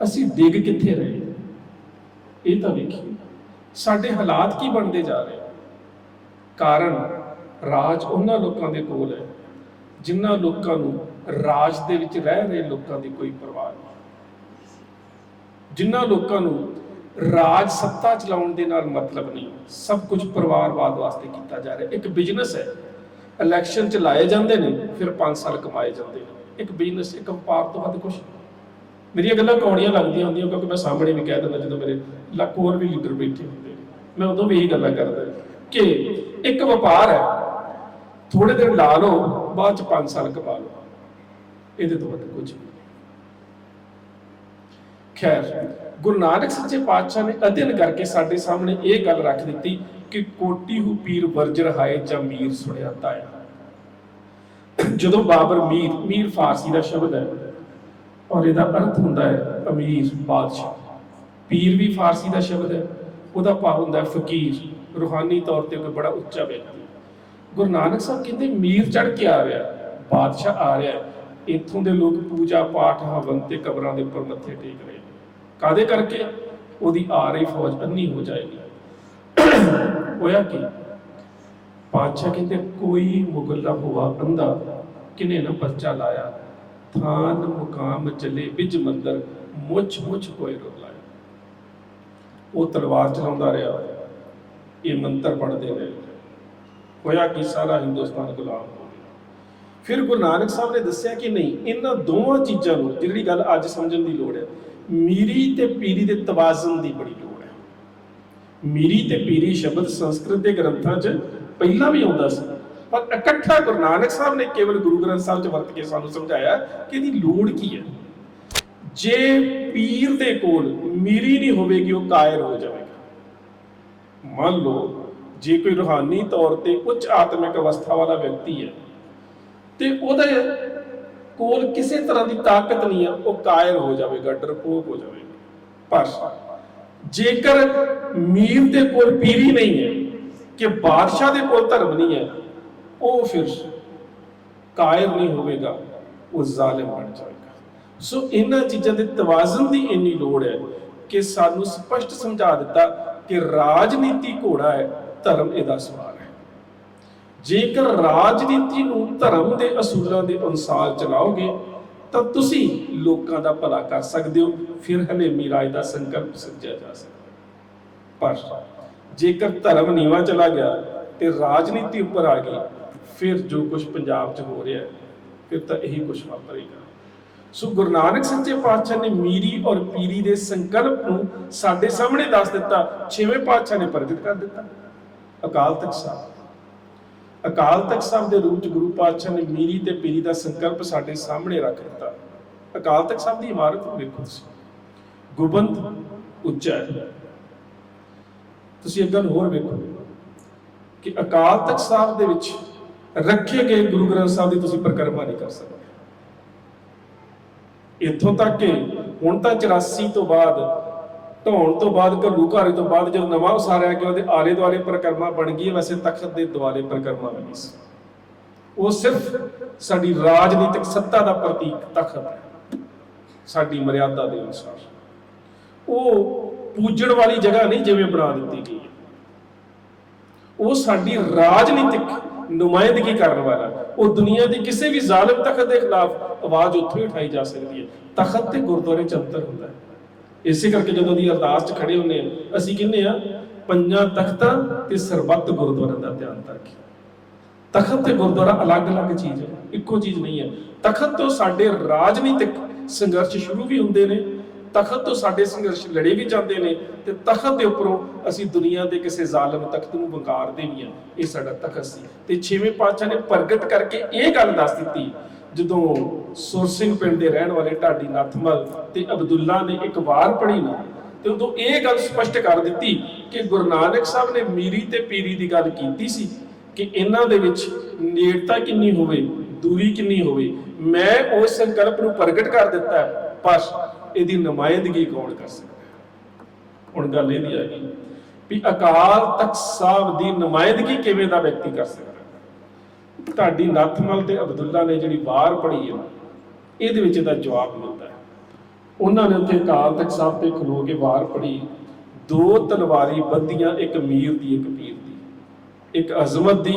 ਅਸੀਂ ਡਿੱਗ ਕਿੱਥੇ ਰਹੇ? ਇਹ ਤਾਂ ਵੇਖੀਏ। ਸਾਡੇ ਹਾਲਾਤ ਕੀ ਬਣਦੇ ਜਾ ਰਹੇ? ਕਾਰਨ ਰਾਜ ਉਹਨਾਂ ਲੋਕਾਂ ਦੇ ਕੋਲ ਹੈ, ਜਿਨ੍ਹਾਂ ਲੋਕਾਂ ਨੂੰ ਰਾਜ ਦੇ ਵਿੱਚ ਰਹਿ ਰਹੇ ਲੋਕਾਂ ਦੀ ਕੋਈ ਪਰਵਾਹ ਨਹੀਂ। ਜਿਨ੍ਹਾਂ ਲੋਕਾਂ ਨੂੰ ਰਾਜ ਸੱਤਾ ਚਲਾਉਣ ਦੇ ਨਾਲ ਮਤਲਬ ਨਹੀਂ। ਸਭ ਕੁਝ ਪਰਿਵਾਰਵਾਦ ਵਾਸਤੇ ਕੀਤਾ ਜਾ ਰਿਹਾ। ਇੱਕ ਬਿਜ਼ਨਸ ਹੈ। ਇਲੈਕਸ਼ਨ ਚ ਲਾਏ ਜਾਂਦੇ ਨੇ, ਫਿਰ 5 ਸਾਲ ਕਮਾਏ ਜਾਂਦੇ ਨੇ। ਇੱਕ ਬਿਜ਼ਨਸ ਇੱਕ ਵਪਾਰ ਤੋਂ ਵੱਧ ਕੁਝ ਮੇਰੀਆਂ ਗੱਲਾਂ ਕੌੜੀਆਂ ਲੱਗਦੀਆਂ ਹੁੰਦੀਆਂ ਕਿਉਂਕਿ ਮੈਂ ਸਾਹਮਣੇ ਵੀ ਕਹਿ ਦਿੰਦਾ ਜਦੋਂ ਮੇਰੇ ਲੱਖ ਹੋਰ ਵੀ ਲੀਡਰ ਬੈਠੇ ਹੁੰਦੇ ਮੈਂ ਉਦੋਂ ਵੀ ਇਹੀ ਗੱਲਾਂ ਕਰਦਾ ਕਿ ਇੱਕ ਵਪਾਰ ਹੈ। ਥੋੜੇ ਦਿਨ ਲਾ ਲਓ, ਬਾਅਦ ਚ 5 ਸਾਲ ਕਮਾ ਲਓ। ਇਹਦੇ ਤੋਂ ਵੱਧ ਕੁਝ ਨਹੀਂ। ਖੈਰ, ਗੁਰੂ ਨਾਨਕ ਸੱਚੇ ਪਾਤਸ਼ਾਹ ਨੇ ਅਧਿਨ ਕਰਕੇ ਸਾਡੇ ਸਾਹਮਣੇ ਇਹ ਗੱਲ ਰੱਖ ਦਿੱਤੀ ਕਿ ਕੋਟੀ ਹੂ ਪੀਰ ਵਰਜਰ ਹਾਏ ਜਾਂ ਮੀਰ ਸੁਣਿਆ ਤਾਇਆ। ਜਦੋਂ ਬਾਬਰ ਮੀਰ ਮੀਰ ਫਾਰਸੀ ਦਾ ਸ਼ਬਦ ਹੈ ਔਰ ਇਹਦਾ ਅਰਥ ਹੁੰਦਾ ਹੈ ਅਮੀਰ ਬਾਦਸ਼ਾਹ। ਪੀਰ ਵੀ ਫਾਰਸੀ ਦਾ ਸ਼ਬਦ ਹੈ, ਉਹਦਾ ਭਾਵ ਹੁੰਦਾ ਹੈ ਫਕੀਰ। ਰੂਹਾਨੀ ਤੌਰ ਤੇ ਕੋਈ ਬੜਾ ਉੱਚਾ ਵਿਅਕਤੀ। ਗੁਰੂ ਨਾਨਕ ਸਾਹਿਬ ਕਹਿੰਦੇ, ਮੀਰ ਚੜ ਕੇ ਆ ਰਿਹਾ, ਬਾਦਸ਼ਾਹ ਆ ਰਿਹਾ, ਇੱਥੋਂ ਦੇ ਲੋਕ ਪੂਜਾ ਪਾਠ ਹਵਨ ਤੇ ਕਬਰਾਂ ਦੇ ਉੱਪਰ ਮੱਥੇ ਟੇਕ ਰਹੇ। ਕਾਦੇ ਕਰਕੇ ਉਹਦੀ ਆ ਰਹੀ ਫੌਜ ਅੰਨੀ ਹੋ ਜਾਏਗੀ। ਹੋਇਆ ਕੀ? ਪਾਤਸ਼ਾਹ ਕਹਿੰਦੇ, ਕੋਈ ਮੁਗਲ ਦਾ ਹੋਆ ਅੰਦਾ ਕਿਨੇ ਨਾ ਪਰਚਾ ਲਾਇਆ? ਥਾਨ ਮੁਕਾਮ ਚਲੇ ਬਿਜ ਮੰਦਰ, ਮੁੱਛ ਮੁੱਛ ਕੋਈ ਰੋ ਲਾਇਆ ਉਹ ਤਲਵਾਰ ਚਲਾਉਂਦਾ ਰਿਹਾ। ਇਹ ਮੰਤਰ ਪੜਦੇ ਰਹੇ। ਹੋਇਆ ਕਿ? ਸਾਰਾ ਹਿੰਦੁਸਤਾਨ ਗੁਲਾਮ ਹੋ ਗਿਆ। ਫਿਰ ਗੁਰੂ ਨਾਨਕ ਸਾਹਿਬ ਨੇ ਦੱਸਿਆ ਕਿ ਨਹੀਂ, ਇਹਨਾਂ ਦੋਵਾਂ ਚੀਜ਼ਾਂ ਨੂੰ, ਜਿਹੜੀ ਗੱਲ ਅੱਜ ਸਮਝਣ ਦੀ ਲੋੜ ਹੈ ਮੀਰੀ ਤੇ ਪੀਰੀ ਦੇ ਤਵਾਜ਼ਨ ਦੀ ਬੜੀ ਲੋੜ ਹੈ। ਮੀਰੀ ਤੇ ਪੀਰੀ ਸ਼ਬਦ ਸੰਸਕ੍ਰਿਤ ਦੇ ਗ੍ਰੰਥਾਂ 'ਚ ਪਹਿਲਾਂ ਵੀ ਆਉਂਦਾ ਸੀ। ਪਰ ਇਕੱਠਾ ਗੁਰੂ ਨਾਨਕ ਸਾਹਿਬ ਨੇ ਕੇਵਲ ਗੁਰੂ ਗ੍ਰੰਥ ਸਾਹਿਬ 'ਚ ਵਰਤ ਕੇ ਸਾਨੂੰ ਸਮਝਾਇਆ ਕਿ ਇਹਦੀ ਲੋੜ ਕੀ ਹੈ। ਜੇ ਪੀਰ ਦੇ ਕੋਲ ਮੀਰੀ ਨਹੀਂ ਹੋਵੇਗੀ, ਉਹ ਕਾਇਰ ਹੋ ਜਾਵੇਗਾ। ਮੰਨ ਲਓ, ਜੇ ਕੋਈ ਰੂਹਾਨੀ ਤੌਰ ਤੇ ਉੱਚ ਆਤਮਿਕ ਅਵਸਥਾ ਵਾਲਾ ਵਿਅਕਤੀ ਹੈ ਤੇ ਉਹਦੇ ਕੋਲ ਕਿਸੇ ਤਰ੍ਹਾਂ ਦੀ ਤਾਕਤ ਨਹੀਂ ਆ, ਉਹ ਕਾਇਰ ਹੋ ਜਾਵੇਗਾ, ਡਰਪੋਕ ਹੋ ਜਾਵੇਗਾ। ਪਰ ਜੇਕਰ ਮੀਰ ਦੇ ਕੋਲ ਪੀਰੀ ਨਹੀਂ ਹੈ, ਕਿ ਬਾਦਸ਼ਾਹ ਦੇ ਕੋਲ ਧਰਮ ਨਹੀਂ ਹੈ, ਉਹ ਫਿਰ ਕਾਇਰ ਨਹੀਂ ਹੋਵੇਗਾ, ਉਹ ਜ਼ਾਲਿਮ ਬਣ ਜਾਵੇਗਾ। ਸੋ ਇਹਨਾਂ ਚੀਜ਼ਾਂ ਦੇ ਤਵਾਜ਼ਨ ਦੀ ਇੰਨੀ ਲੋੜ ਹੈ ਕਿ ਸਾਨੂੰ ਸਪਸ਼ਟ ਸਮਝਾ ਦਿੱਤਾ ਕਿ ਰਾਜਨੀਤੀ ਘੋੜਾ ਹੈ, ਧਰਮ ਇਹਦਾ ਸਵਾਰ ਜੇਕਰ ਰਾਜਨੀਤੀ ਨੂੰ ਧਰਮ ਦੇ ਅਸੂਲਾਂ ਦੇ ਅਨੁਸਾਰ ਚਲਾਓਗੇ, ਤਾਂ ਤੁਸੀਂ ਲੋਕਾਂ ਦਾ ਭਲਾ ਕਰ ਸਕਦੇ ਹੋ, ਫਿਰ ਹਨੇਮੀ ਰਾਜ ਦਾ ਸੰਕਲਪ ਸਿਰਜਿਆ ਜਾ ਸਕਦਾ ਪਰ ਜੇਕਰ ਧਰਮ ਨੀਵਾ ਚਲਾ ਗਿਆ ਤੇ ਰਾਜਨੀਤੀ ਉੱਪਰ ਆ ਗਈ, ਫਿਰ ਜੋ ਕੁਝ ਪੰਜਾਬ 'ਚ ਹੋ ਰਿਹਾ ਹੈ, ਫਿਰ ਤਾਂ ਇਹੀ ਕੁਝ ਵਾਪਰੇਗਾ। ਸੋ ਗੁਰੂ ਨਾਨਕ ਸੱਚੇ ਪਾਤਸ਼ਾਹ ਨੇ ਮੀਰੀ ਔਰ ਪੀਰੀ ਦੇ ਸੰਕਲਪ ਨੂੰ ਸਾਡੇ ਸਾਹਮਣੇ ਦੱਸ ਦਿੱਤਾ, ਛੇਵੇਂ ਪਾਤਸ਼ਾਹ ਨੇ ਪ੍ਰਗਟ ਕਰ ਦਿੱਤਾ। ਅਕਾਲ ਤਖਤ ਸਾਹਿਬ। ਅਕਾਲ ਤਖਤ ਸਾਹਿਬ ਦੇ ਰੂਪ ਚ ਗੁਰੂ ਪਾਤਸ਼ਾਹ ਨੇ ਮੀਰੀ ਤੇ ਪੀਰੀ ਦਾ ਸੰਕਲਪ ਸਾਡੇ ਸਾਹਮਣੇ ਰੱਖ ਦਿੱਤਾ। ਅਕਾਲ ਤਖਤ ਸਾਹਿਬ ਦੀ ਇਮਾਰਤ ਨੂੰ ਵੇਖੋ ਤੁਸੀਂ। ਗੁਬੰਦ ਉੱਚਾ ਹੈ। ਤੁਸੀਂ ਇੱਕ ਗੱਲ ਹੋਰ ਵੇਖੋ ਕਿ ਅਕਾਲ ਤਖਤ ਸਾਹਿਬ ਦੇ ਵਿੱਚ ਰੱਖੇ ਗਏ ਗੁਰੂ ਗ੍ਰੰਥ ਸਾਹਿਬ ਦੀ ਤੁਸੀਂ ਪਰਿਕਰਮਾ ਨਹੀਂ ਕਰ ਸਕਦੇ। ਇੱਥੋਂ ਤੱਕ ਕਿ ਹੁਣ ਤਾਂ 84 ਤੋਂ ਬਾਅਦ ਢਾਉਣ ਤੋਂ ਬਾਅਦ ਘੱਲੂ ਘਾਰੇ ਤੋਂ ਬਾਅਦ ਜਦੋਂ ਨਵਾਂ ਉਸਾਰਿਆ ਗਿਆ, ਉਹਦੇ ਆਲੇ ਦੁਆਲੇ ਪਰਿਕਰਮਾ ਬਣ ਗਈ ਵੈਸੇ ਤਖਤ ਦੇ ਦੁਆਲੇ ਪਰਿਕਰਮਾ ਬਣੀ ਸੀ। ਉਹ ਸਿਰਫ ਸਾਡੀ ਰਾਜਨੀਤਿਕ ਸੱਤਾ ਦਾ ਪ੍ਰਤੀਕ ਤਖਤ ਹੈ, ਸਾਡੀ ਮਰਿਆਦਾ ਦੇ ਅਨੁਸਾਰ। ਉਹ ਪੂਜਣ ਵਾਲੀ ਜਗ੍ਹਾ ਨਹੀਂ ਜਿਵੇਂ ਬਣਾ ਦਿੱਤੀ ਗਈ ਉਹ ਸਾਡੀ ਰਾਜਨੀਤਿਕ ਨੁਮਾਇੰਦਗੀ ਕਰਨ ਵਾਲਾ, ਉਹ ਦੁਨੀਆ ਦੇ ਕਿਸੇ ਵੀ ਜ਼ਾਲਮ ਤਖਤ ਦੇ ਖਿਲਾਫ ਆਵਾਜ਼ ਉੱਥੋਂ ਹੀ ਉਠਾਈ ਜਾ ਸਕਦੀ ਹੈ। ਤਖਤ ਤੇ ਗੁਰਦੁਆਰੇ ਚ ਅੰਤਰ ਹੁੰਦਾ ਹੈ। ਇਸੇ ਕਰਕੇ ਜਦੋਂ ਦੀ ਅਰਦਾਸ 'ਚ ਖੜੇ ਹੁੰਨੇ ਆ ਅਸੀਂ ਕਹਿੰਦੇ ਆ ਪੰਜਾਂ ਤਖਤਾਂ ਤੇ ਸਰਬੱਤ ਗੁਰਦੁਆਰਿਆਂ ਦਾ ਧਿਆਨ ਰੱਖੀ। ਤਖਤ ਤੇ ਗੁਰਦੁਆਰਾ ਅਲੱਗ-ਅਲੱਗ ਚੀਜ਼ ਹੈ, ਇੱਕੋ ਚੀਜ਼ ਨਹੀਂ ਹੈ। ਤਖਤ ਤੋਂ ਸਾਡੇ ਰਾਜਨੀਤਿਕ ਸੰਘਰਸ਼ ਸ਼ੁਰੂ ਵੀ ਹੁੰਦੇ ਨੇ, ਤਖਤ ਤੋਂ ਸਾਡੇ ਸੰਘਰਸ਼ ਲੜੇ ਵੀ ਜਾਂਦੇ ਨੇ ਤੇ ਤਖਤ ਦੇ ਉੱਪਰੋਂ ਅਸੀਂ ਦੁਨੀਆ ਦੇ ਕਿਸੇ ਜ਼ਾਲਮ ਤਖਤ ਨੂੰ ਵੰਗਾਰਦੇ ਵੀ ਆ ਇਹ ਸਾਡਾ ਤਖਤ ਸੀ। ਤੇ ਛੇਵੇਂ ਪਾਤਸ਼ਾਹ ਨੇ ਪ੍ਰਗਟ ਕਰਕੇ ਇਹ ਗੱਲ ਦੱਸ ਦਿੱਤੀ ਜਦੋਂ ਸੁਰ ਸਿੰਘ ਪਿੰਡ ਦੇ ਰਹਿਣ ਵਾਲੇ ਢਾਡੀ ਨੱਥਮਲ ਤੇ ਅਬਦੁੱਲਾ ਨੇ ਇੱਕ ਵਾਰ ਪੜ੍ਹੀ ਨਾ, ਤੇ ਉਦੋਂ ਇਹ ਗੱਲ ਸਪਸ਼ਟ ਕਰ ਦਿੱਤੀ ਕਿ ਗੁਰੂ ਨਾਨਕ ਸਾਹਿਬ ਨੇ ਮੀਰੀ ਤੇ ਪੀਰੀ ਦੀ ਗੱਲ ਕੀਤੀ ਸੀ ਕਿ ਇਹਨਾਂ ਦੇ ਵਿੱਚ ਨੇੜਤਾ ਕਿੰਨੀ ਹੋਵੇ, ਦੂਰੀ ਕਿੰਨੀ ਹੋਵੇ, ਮੈਂ ਉਸ ਸੰਕਲਪ ਨੂੰ ਪ੍ਰਗਟ ਕਰ ਦਿੱਤਾ ਪਰ ਇਹਦੀ ਨੁਮਾਇੰਦਗੀ ਕੌਣ ਕਰ ਸਕਦਾ ਹੁਣ ਗੱਲ ਇਹਦੀ ਆ ਗਈ ਵੀ ਅਕਾਲ ਤਖਤ ਸਾਹਿਬ ਦੀ ਨੁਮਾਇੰਦਗੀ ਕਿਵੇਂ ਦਾ ਵਿਅਕਤੀ ਕਰ ਸਕਦਾ ਢਾਡੀ ਨੱਥਮਲ ਤੇ ਅਬਦੁੱਲਾ ਨੇ ਜਿਹੜੀ ਵਾਰ ਪੜ੍ਹੀ ਹੈ, ਇਹਦੇ ਵਿੱਚ ਇਹਦਾ ਜਵਾਬ ਮਿਲਦਾ ਹੈ। ਉਹਨਾਂ ਨੇ ਉੱਥੇ ਅਕਾਲ ਤਖਤ ਸਾਹਿਬ ਤੇ ਖਲੋ ਕੇ ਵਾਰ ਪੜ੍ਹੀ। ਦੋ ਤਲਵਾਰੀ ਬੰਦੀਆਂ, ਇੱਕ ਮੀਰ ਦੀ, ਇੱਕ ਪੀਰ ਦੀ। ਇੱਕ ਅਜ਼ਮਤ ਦੀ,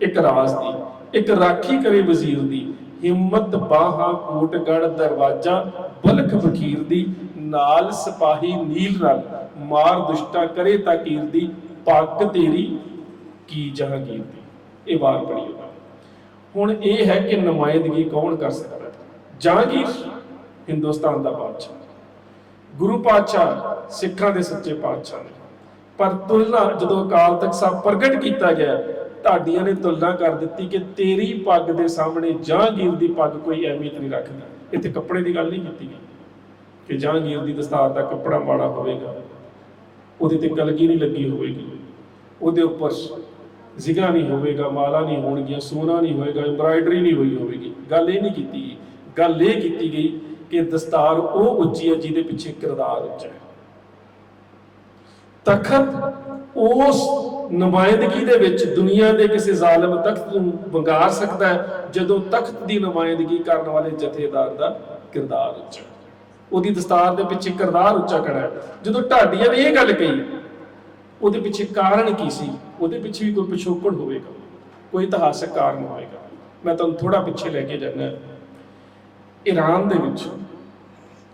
ਇੱਕ ਰਾਜ ਦੀ। ਇੱਕ ਰਾਖੀ ਕਰੇ ਵਜ਼ੀਰ ਦੀ। ਹਿੰਮਤ ਬਾਹਾਂ ਕੋਟਗੜ ਦਰਵਾਜ਼ਾ, ਬਲਖ ਫਕੀਰ ਦੀ। ਨਾਲ ਸਿਪਾਹੀ ਨੀਲ ਰੰਗ। ਮਾਰ ਦੁਸ਼ਟਾ ਕਰੇ ਤਾਕੀਰ ਦੀ ਪੱਗ ਤੇਰੀ ਕੀ ਜਹਾਂਗੀਰ ਦੀ। ਇਹ ਵਾਰ ਪੜੀ ਉਹਨਾਂ ਹੁਣ ਇਹ ਹੈ ਕਿ ਨੁਮਾਇੰਦਗੀ ਕੌਣ ਕਰ ਸਕਦਾ ਹੈ? ਜਹਾਂਗੀਰ, ਹਿੰਦੁਸਤਾਨ ਦਾ ਬਾਦਸ਼ਾਹ ਗੁਰੂ ਪਾਤਸ਼ਾਹ, ਸਿੱਖਾਂ ਦੇ ਸੱਚੇ ਪਾਤਸ਼ਾਹ ਨੇ। ਪਰ ਤੁਲਨਾ ਜਦੋਂ ਅਕਾਲ ਤਖਤ ਸਾਹਿਬ ਪ੍ਰਗਟ ਕੀਤਾ ਗਿਆ ਢਾਡੀਆਂ ਨੇ ਤੁਲਨਾ ਕਰ ਦਿੱਤੀ ਕਿ ਤੇਰੀ ਪੱਗ ਦੇ ਸਾਹਮਣੇ ਜਹਾਂਗੀਰ ਦੀ ਪੱਗ ਕੋਈ ਅਹਿਮੀਅਤ ਨਹੀਂ ਰੱਖਦੀ। ਇੱਥੇ ਕੱਪੜੇ ਦੀ ਗੱਲ ਨਹੀਂ ਕੀਤੀ ਗਈ ਕਿ ਜਹਾਂਗੀਰ ਦੀ ਦਸਤਾਰ ਦਾ ਕੱਪੜਾ ਮਾੜਾ ਹੋਵੇਗਾ। ਉਹਦੇ ਤੇ ਕਲਗੀ ਨਹੀਂ ਲੱਗੀ ਹੋਵੇਗੀ। ਉਹਦੇ ਉੱਪਰ ਜ਼ਿਗਾ ਨਹੀਂ ਹੋਵੇਗਾ, ਮਾਲਾ ਨਹੀਂ ਹੋਣਗੀਆਂ, ਸੋਨਾ ਨਹੀਂ ਹੋਏਗਾ ਐਮਬਰਾਇਡਰੀ ਨਹੀਂ ਹੋਈ ਹੋਵੇਗੀ। ਗੱਲ ਇਹ ਨਹੀਂ ਕੀਤੀ ਗਈ। ਗੱਲ ਇਹ ਕੀਤੀ ਗਈ ਕਿ ਦਸਤਾਰ ਉਹ ਉੱਚੀ ਹੈ ਜਿਹਦੇ ਪਿੱਛੇ ਕਿਰਦਾਰ ਉੱਚਾ ਹੈ। ਤਖਤ ਉਸ ਨੁਮਾਇੰਦਗੀ ਦੇ ਵਿੱਚ ਦੁਨੀਆ ਦੇ ਕਿਸੇ ਜ਼ਾਲਮ ਤਖਤ ਨੂੰ ਵੰਗਾਰ ਸਕਦਾ ਹੈ, ਜਦੋਂ ਤਖਤ ਦੀ ਨੁਮਾਇੰਦਗੀ ਕਰਨ ਵਾਲੇ ਜਥੇਦਾਰ ਦਾ ਕਿਰਦਾਰ ਉੱਚਾ ਉਹਦੀ ਦਸਤਾਰ ਦੇ ਪਿੱਛੇ ਕਿਰਦਾਰ ਉੱਚਾ ਖੜਾ ਹੈ। ਜਦੋਂ ਢਾਡੀਆਂ ਨੇ ਇਹ ਗੱਲ ਕਹੀ ਉਹਦੇ ਪਿੱਛੇ ਕਾਰਨ ਕੀ ਸੀ? ਉਹਦੇ ਪਿੱਛੇ ਵੀ ਕੋਈ ਪਿਛੋਕੜ ਹੋਵੇਗਾ। ਕੋਈ ਇਤਿਹਾਸਕ ਕਾਰਨ ਹੋਵੇਗਾ। ਮੈਂ ਤੁਹਾਨੂੰ ਥੋੜਾ ਪਿੱਛੇ ਲੈ ਕੇ ਜਾਣਾ ਈਰਾਨ ਦੇ ਵਿੱਚ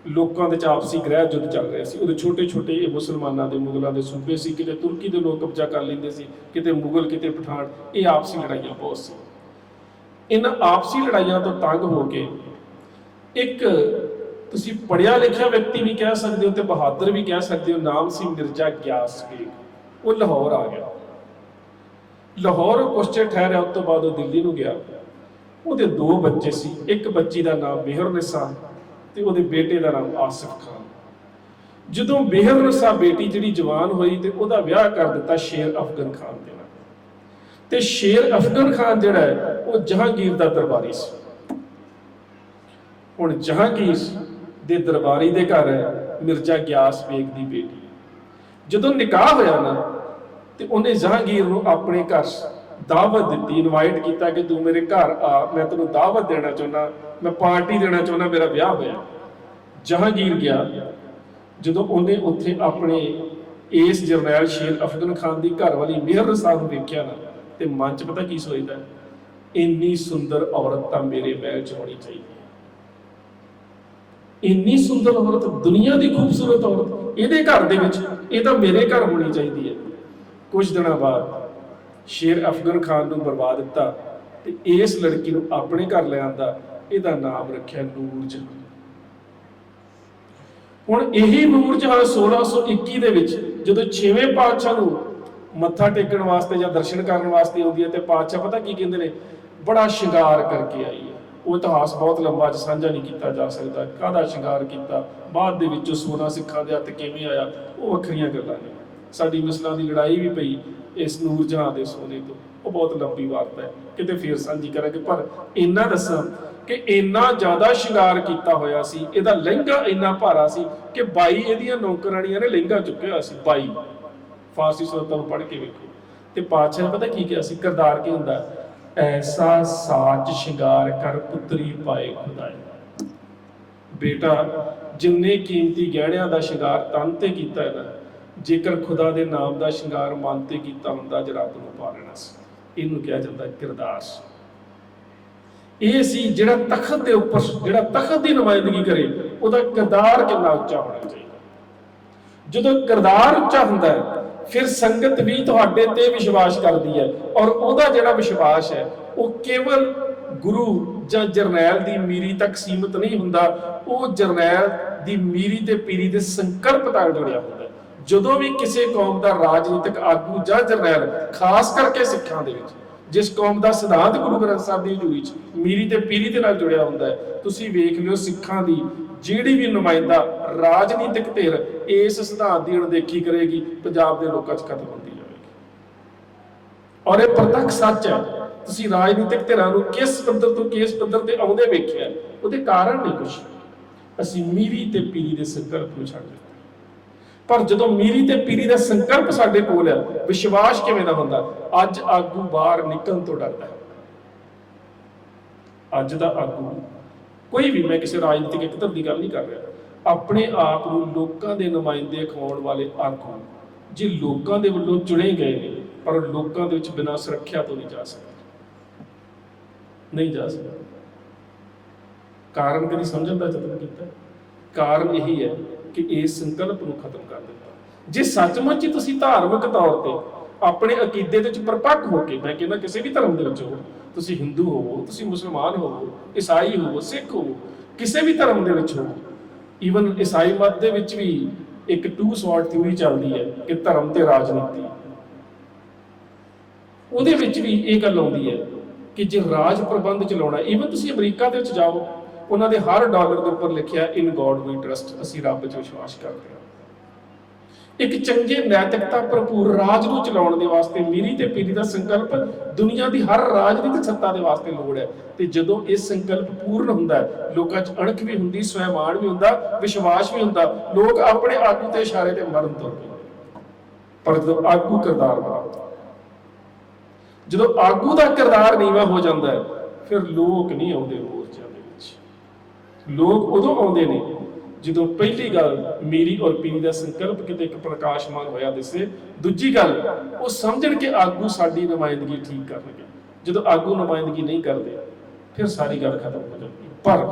ਲੋਕਾਂ ਦੇ ਚ ਆਪਸੀ ਗ੍ਰਹਿ ਯੁੱਧ ਚੱਲ ਰਿਹਾ ਸੀ। ਉਹਦੇ ਛੋਟੇ ਛੋਟੇ ਇਹ ਮੁਸਲਮਾਨਾਂ ਦੇ, ਮੁਗਲਾਂ ਦੇ ਸੂਬੇ ਸੀ। ਕਿਤੇ ਤੁਰਕੀ ਦੇ ਲੋਕ ਕਬਜ਼ਾ ਕਰ ਲੈਂਦੇ ਸੀ, ਕਿਤੇ ਮੁਗਲ, ਕਿਤੇ ਪਠਾਨ। ਇਹ ਆਪਸੀ ਲੜਾਈਆਂ ਬਹੁਤ ਸੀ। ਇਹਨਾਂ ਆਪਸੀ ਲੜਾਈਆਂ ਤੋਂ ਤੰਗ ਹੋ ਕੇ ਇੱਕ ਤੁਸੀਂ ਪੜਿਆ ਲਿਖਿਆ ਵਿਅਕਤੀ ਵੀ ਕਹਿ ਸਕਦੇ ਹੋ ਤੇ ਬਹਾਦਰ ਵੀ ਕਹਿ ਸਕਦੇ ਹੋ, ਨਾਮ ਸੀ ਮਿਰਜ਼ਾ ਗਿਆਸ ਬੇਗ। ਉਹ ਲਾਹੌਰ ਆ ਗਿਆ। ਲਾਹੌਰ ਉਹ ਕੁਛ ਚਿਰ ਠਹਿਰਿਆ, ਉਸ ਤੋਂ ਬਾਅਦ ਉਹ ਦਿੱਲੀ ਨੂੰ ਗਿਆ। ਉਹਦੇ ਦੋ ਬੱਚੇ ਸੀ। ਇੱਕ ਬੱਚੀ ਦਾ ਨਾਮ ਮਿਹਰ ਨਿਸਾ ਤੇ ਉਹਦੇ ਬੇਟੇ ਦਾ ਨਾਮ ਆਸਿਫ ਖਾਨ। ਜਦੋਂ ਮਿਹਰ ਨਿਸਾ ਬੇਟੀ ਜਿਹੜੀ ਜਵਾਨ ਹੋਈ ਤੇ ਉਹਦਾ ਵਿਆਹ ਕਰ ਦਿੱਤਾ ਸ਼ੇਰ ਅਫਗਨ ਖਾਨ ਦੇ ਨਾਲ। ਤੇ ਸ਼ੇਰ ਅਫਗਨ ਖਾਨ ਜਿਹੜਾ ਹੈ, ਉਹ ਜਹਾਂਗੀਰ ਦਾ ਦਰਬਾਰੀ ਸੀ। ਹੁਣ ਜਹਾਂਗੀਰ ਦੇ ਦਰਬਾਰੀ ਦੇ ਘਰ ਹੈ ਮਿਰਜ਼ਾ ਗਿਆਸ ਬੇਗ ਦੀ ਬੇਟੀ। ਜਦੋਂ ਨਿਕਾਹ ਹੋਇਆ ਨਾ ਤੇ ਉਹਨੇ ਜਹਾਂਗੀਰ ਨੂੰ ਆਪਣੇ ਘਰ ਦਾਵਤ ਦਿੱਤੀ ਇਨਵਾਈਟ ਕੀਤਾ ਕਿ ਤੂੰ ਮੇਰੇ ਘਰ ਆ, ਮੈਂ ਤੈਨੂੰ ਦਾਵਤ ਦੇਣਾ ਚਾਹੁੰਦਾ, ਮੈਂ ਪਾਰਟੀ ਦੇਣਾ ਚਾਹੁੰਦਾ, ਮੇਰਾ ਵਿਆਹ ਹੋਇਆ। ਜਹਾਂਗੀਰ ਗਿਆ। ਜਦੋਂ ਉਹਨੇ ਉੱਥੇ ਆਪਣੇ ਇਸ ਜਰਨੈਲ ਸ਼ੇਰ ਅਫਗਨ ਖਾਨ ਦੀ ਘਰ ਵਾਲੀ ਮਿਹਰ ਰਸਾਲ ਨੂੰ ਵੇਖਿਆ ਨਾ, ਤੇ ਮਨ 'ਚ ਪਤਾ ਕੀ ਸੋਚਦਾ ਇੰਨੀ ਸੁੰਦਰ ਔਰਤ ਤਾਂ ਮੇਰੇ ਮਹਿਲ 'ਚ ਹੋਣੀ ਚਾਹੀਦੀ ਹੈ। ਇੰਨੀ ਸੁੰਦਰ ਔਰਤ, ਦੁਨੀਆ ਦੀ ਖੂਬਸੂਰਤ ਔਰਤ, ਇਹਦੇ ਘਰ ਦੇ ਵਿੱਚ ਇਹ ਤਾਂ ਮੇਰੇ ਘਰ ਹੋਣੀ ਚਾਹੀਦੀ ਹੈ। ਕੁਝ ਦਿਨਾਂ ਬਾਅਦ ਸ਼ੇਰ ਅਫਗਨ ਖਾਨ ਨੂੰ ਬਰਬਾਦ ਦਿੱਤਾ ਤੇ ਇਸ ਲੜਕੀ ਨੂੰ ਆਪਣੇ ਘਰ ਲੈ ਆਂਦਾ, ਇਹਦਾ ਨਾਮ ਰੱਖਿਆ ਨੂਰ ਜਹਾਂ। ਹੁਣ ਇਹੀ ਨੂਰ ਜਹਾਂ 1621 ਦੇ ਵਿੱਚ ਜਦੋਂ 6ਵੇਂ ਪਾਤਸ਼ਾਹ ਨੂੰ ਮੱਥਾ ਟੇਕਣ ਵਾਸਤੇ ਜਾਂ ਦਰਸ਼ਨ ਕਰਨ ਵਾਸਤੇ ਆਉਂਦੀ ਹੈ ਤੇ ਪਾਤਸ਼ਾਹ ਪਤਾ ਕੀ ਕਹਿੰਦੇ ਨੇ? ਬੜਾ ਸ਼ਿੰਗਾਰ ਕਰਕੇ ਆਈ ਹੈ। ਉਹ ਇਤਿਹਾਸ ਬਹੁਤ ਲੰਬਾ ਅੱਜ ਸਾਂਝਾ ਨਹੀਂ ਕੀਤਾ ਜਾ ਸਕਦਾ। ਕਾਹਦਾ ਸ਼ਿੰਗਾਰ ਕੀਤਾ? ਬਾਅਦ ਦੇ ਵਿੱਚ ਸੋਨਾ ਸਿੱਖਾਂ ਦੇ ਹੱਥ ਕਿਵੇਂ ਆਇਆ, ਉਹ ਵੱਖਰੀਆਂ ਗੱਲਾਂ ਨੇ। ਸਾਡੀ ਮਿਸਲਾਂ ਦੀ ਲੜਾਈ ਵੀ ਪਈ ਇਸ ਨੂਰ ਜਹਾਂ ਦੇ ਸੋਨੇ ਤੋਂ। ਉਹ ਬਹੁਤ ਲੰਬੀ ਵਾਰਤਾ ਹੈ। ਕਿਤੇ ਫੇਰ ਸਾਂਝੀ ਕਰਾਂਗੇ। ਪਰ ਇੰਨਾ ਦੱਸਾਂ ਕਿ ਇੰਨਾ ਜ਼ਿਆਦਾ ਸ਼ਿੰਗਾਰ ਕੀਤਾ ਹੋਇਆ ਸੀ, ਇਹਦਾ ਲਹਿੰਗਾ ਇੰਨਾ ਭਾਰਾ ਸੀ ਕਿ 22 ਇਹਦੀਆਂ ਨੌਕਰਾਣੀਆਂ ਨੇ ਲਹਿੰਗਾ ਚੁੱਕਿਆ ਹੋਇਆ ਸੀ 22 ਫਾਰਸੀ ਸੁਰਤਾਂ ਨੂੰ ਪੜ੍ਹ ਕੇ ਵੇਖੋ। ਤੇ ਪਾਤਸ਼ਾਹ ਪਤਾ ਕੀ ਕਿਹਾ ਸੀ? ਕਰਦਾਰ ਕੀ ਹੁੰਦਾ? ਐਸਾ ਸਾਚ ਸ਼ਿੰਗਾਰ ਕਰ ਪੁੱਤਰੀ ਪਾਏ ਖੁਦਾਏ। ਬੇਟਾ, ਜਿੰਨੇ ਕੀਮਤੀ ਗਹਿਣਿਆਂ ਦਾ ਸ਼ਿੰਗਾਰ ਤਨ ਤੇ ਕੀਤਾ ਹੈ ਨਾ ਜੇਕਰ ਖੁਦਾ ਦੇ ਨਾਮ ਦਾ ਸ਼ਿੰਗਾਰ ਮਨ ਤੇ ਕੀਤਾ ਹੁੰਦਾ, ਜੇ ਰੱਬ ਨੂੰ ਪਾ ਲੈਣਾ ਸੀ, ਇਹਨੂੰ ਕਿਹਾ ਜਾਂਦਾ ਕਿਰਦਾਸ ਇਹ ਸੀ ਜਿਹੜਾ ਤਖਤ ਦੇ ਉੱਪਰ ਜਿਹੜਾ ਤਖਤ ਦੀ ਨੁਮਾਇੰਦਗੀ ਕਰੇ, ਉਹਦਾ ਕਿਰਦਾਰ ਕਿੰਨਾ ਉੱਚਾ ਹੋਣਾ ਚਾਹੀਦਾ। ਜਦੋਂ ਕਿਰਦਾਰ ਉੱਚਾ ਹੁੰਦਾ ਹੈ, ਫਿਰ ਸੰਗਤ ਵੀ ਤੁਹਾਡੇ ਤੇ ਵਿਸ਼ਵਾਸ ਕਰਦੀ ਹੈ ਔਰ ਉਹਦਾ ਜਿਹੜਾ ਵਿਸ਼ਵਾਸ ਹੈ, ਉਹ ਕੇਵਲ ਗੁਰੂ ਜਾਂ ਜਰਨੈਲ ਦੀ ਮੀਰੀ ਤੱਕ ਸੀਮਿਤ ਨਹੀਂ ਹੁੰਦਾ, ਉਹ ਜਰਨੈਲ ਦੀ ਮੀਰੀ ਤੇ ਪੀਰੀ ਦੇ ਸੰਕਲਪ ਤੱਕ ਜੁੜਿਆ ਹੁੰਦਾ ਜਦੋਂ ਵੀ ਕਿਸੇ ਕੌਮ ਦਾ ਰਾਜਨੀਤਿਕ ਆਗੂ ਜਾਂ ਜਰਨੈਲ, ਖਾਸ ਕਰਕੇ ਸਿੱਖਾਂ ਦੇ ਵਿੱਚ, ਜਿਸ ਕੌਮ ਦਾ ਸਿਧਾਂਤ ਗੁਰੂ ਗ੍ਰੰਥ ਸਾਹਿਬ ਦੀ ਹਜ਼ੂਰੀ 'ਚ ਮੀਰੀ ਤੇ ਪੀਰੀ ਦੇ ਨਾਲ ਜੁੜਿਆ ਹੁੰਦਾ ਹੈ, ਤੁਸੀਂ ਵੇਖ ਲਿਓ ਸਿੱਖਾਂ ਦੀ ਜਿਹੜੀ ਵੀ ਨੁਮਾਇੰਦਾ ਰਾਜਨੀਤਿਕ ਧਿਰ ਇਸ ਸਿਧਾਂਤ ਦੀ ਅਣਦੇਖੀ ਕਰੇਗੀ, ਪੰਜਾਬ ਦੇ ਲੋਕਾਂ 'ਚ ਖਤਮ ਹੁੰਦੀ ਜਾਵੇਗੀ। ਔਰ ਇਹ ਪ੍ਰਤੱਖ ਸੱਚ ਹੈ, ਤੁਸੀਂ ਰਾਜਨੀਤਿਕ ਧਿਰਾਂ ਨੂੰ ਕਿਸ ਪੱਧਰ ਤੋਂ ਕਿਸ ਪੱਧਰ ਤੇ ਆਉਂਦੇ ਵੇਖਿਆ, ਉਹਦੇ ਕਾਰਨ ਨਹੀਂ ਕੁਝ ਅਸੀਂ ਮੀਰੀ ਤੇ ਪੀਰੀ ਦੇ ਸੰਕਲਪ ਨੂੰ ਛੱਡ ਦਿੱਤਾ। ਪਰ ਜਦੋਂ ਮੀਰੀ ਤੇ ਪੀਰੀ ਦਾ ਸੰਕਲਪ ਸਾਡੇ ਕੋਲ ਹੈ ਵਿਸ਼ਵਾਸ ਕਿਵੇਂ ਦਾ ਹੁੰਦਾ? ਅੱਜ ਆਗੂ ਬਾਹਰ ਨਿਕਲਣ ਤੋਂ ਡਰਦਾ ਅੱਜ ਦਾ ਆਗੂ ਕੋਈ ਵੀ, ਮੈਂ ਕਿਸੇ ਰਾਜਨੀਤਿਕ ਇੱਕ ਦੀ ਗੱਲ ਨਹੀਂ ਕਰ ਰਿਹਾ। ਆਪਣੇ ਆਪ ਨੂੰ ਲੋਕਾਂ ਦੇ ਨੁਮਾਇੰਦੇ ਖਵਾਉਣ ਵਾਲੇ ਆਗੂ, ਜੇ ਲੋਕਾਂ ਦੇ ਵੱਲੋਂ ਚੁਣੇ ਗਏ ਨੇ, ਪਰ ਲੋਕਾਂ ਦੇ ਵਿੱਚ ਬਿਨਾਂ ਸੁਰੱਖਿਆ ਤੋਂ ਨਹੀਂ ਜਾ ਸਕਦੇ। ਨਹੀਂ ਜਾ ਸਕਦੇ। ਕਾਰਨ ਕਦੀ ਸਮਝਣ ਦਾ ਯਤਨ ਕੀਤਾ? ਕਾਰਨ ਇਹੀ ਹੈ ਕਿ ਇਸ ਸੰਕਲਪ ਨੂੰ ਖਤਮ ਕਰ ਦਿੱਤਾ। ਜੇ ਸੱਚਮੁੱਚ ਹੀ ਤੁਸੀਂ ਧਾਰਮਿਕ ਤੌਰ ਤੇ ਆਪਣੇ ਅਕੀਦੇ ਵਿੱਚ ਪਰਪੱਕ ਹੋ ਕੇ ਮੈਂ ਕਹਿੰਦਾ ਕਿਸੇ ਵੀ ਧਰਮ ਦੇ ਵਿੱਚ ਹੋ, ਤੁਸੀਂ ਹਿੰਦੂ ਹੋਵੋ ਤੁਸੀਂ ਮੁਸਲਮਾਨ ਹੋਵੋ ਈਸਾਈ ਹੋਵੋ ਸਿੱਖ ਹੋਵੋ ਕਿਸੇ ਵੀ ਧਰਮ ਦੇ ਵਿੱਚ ਹੋਵੋ ਈਵਨ ਈਸਾਈ ਮਤ ਦੇ ਵਿੱਚ ਵੀ ਇੱਕ ਟੂ ਸਵਾਰਡ ਥਿਊਰੀ ਚੱਲਦੀ ਹੈ ਕਿ ਧਰਮ ਤੇ ਰਾਜਨੀਤੀ। ਉਹਦੇ ਵਿੱਚ ਵੀ ਇਹ ਗੱਲ ਆਉਂਦੀ ਹੈ ਕਿ ਜੇ ਰਾਜ ਪ੍ਰਬੰਧ ਚਲਾਉਣਾ ਈਵਨ ਤੁਸੀਂ ਅਮਰੀਕਾ ਦੇ ਵਿੱਚ ਜਾਓ ਉਹਨਾਂ ਦੇ ਹਰ ਡਾਲਰ ਦੇ ਉੱਪਰ ਲਿਖਿਆ ਇਨ ਗੋਡ ਵੀ ਟਰਸਟ ਅਸੀਂ ਰੱਬ 'ਚ ਵਿਸ਼ਵਾਸ ਕਰਦੇ ਹਾਂ। ਇੱਕ ਚੰਗੇ ਨੈਤਿਕਤਾ ਭਰਪੂਰ ਰਾਜ ਨੂੰ ਚਲਾਉਣ ਦੇ ਵਾਸਤੇ ਮੀਰੀ ਤੇ ਪੀਰੀ ਦਾ ਸੰਕਲਪ ਦੁਨੀਆ ਦੀ ਹਰ ਰਾਜਨੀਤਿਕ ਸੱਤਾ ਦੇ ਵਾਸਤੇ ਲੋੜ ਹੈ। ਤੇ ਜਦੋਂ ਇਹ ਸੰਕਲਪ ਪੂਰਨ ਹੁੰਦਾ ਹੈ, ਲੋਕਾਂ 'ਚ ਅਣਖ ਵੀ ਹੁੰਦੀ ਸਵੈਮਾਨ ਵੀ ਹੁੰਦਾ, ਵਿਸ਼ਵਾਸ ਵੀ ਹੁੰਦਾ, ਲੋਕ ਆਪਣੇ ਆਗੂ ਤੇ ਇਸ਼ਾਰੇ ਤੇ ਮਰਨ ਤੁਰ ਪਰ ਜਦੋਂ ਆਗੂ ਕਿਰਦਾਰ ਬਣਾਉਂਦਾ ਜਦੋਂ ਆਗੂ ਦਾ ਕਿਰਦਾਰ ਨੀਵਾ ਹੋ ਜਾਂਦਾ ਹੈ, ਫਿਰ ਲੋਕ ਨਹੀਂ ਆਉਂਦੇ ਲੋਕ ਉਦੋਂ ਆਉਂਦੇ ਨੇ ਜਦੋਂ ਪਹਿਲੀ ਗੱਲ ਮੇਰੀ ਔਰ ਪੀਰੀ ਦਾ ਸੰਕਲਪ ਕਿਤੇ ਇੱਕ ਪ੍ਰਕਾਸ਼ਮਾਨ ਹੋਇਆ ਦਿਸੇ ਦੂਜੀ ਗੱਲ, ਉਹ ਸਮਝਣ ਕਿ ਆਗੂ ਸਾਡੀ ਨੁਮਾਇੰਦਗੀ ਠੀਕ ਕਰਨਗੇ। ਜਦੋਂ ਆਗੂ ਨੁਮਾਇੰਦਗੀ ਨਹੀਂ ਕਰਦੇ, ਫਿਰ ਸਾਰੀ ਗੱਲ ਖਤਮ ਹੋ ਜਾਂਦੀ ਪਰ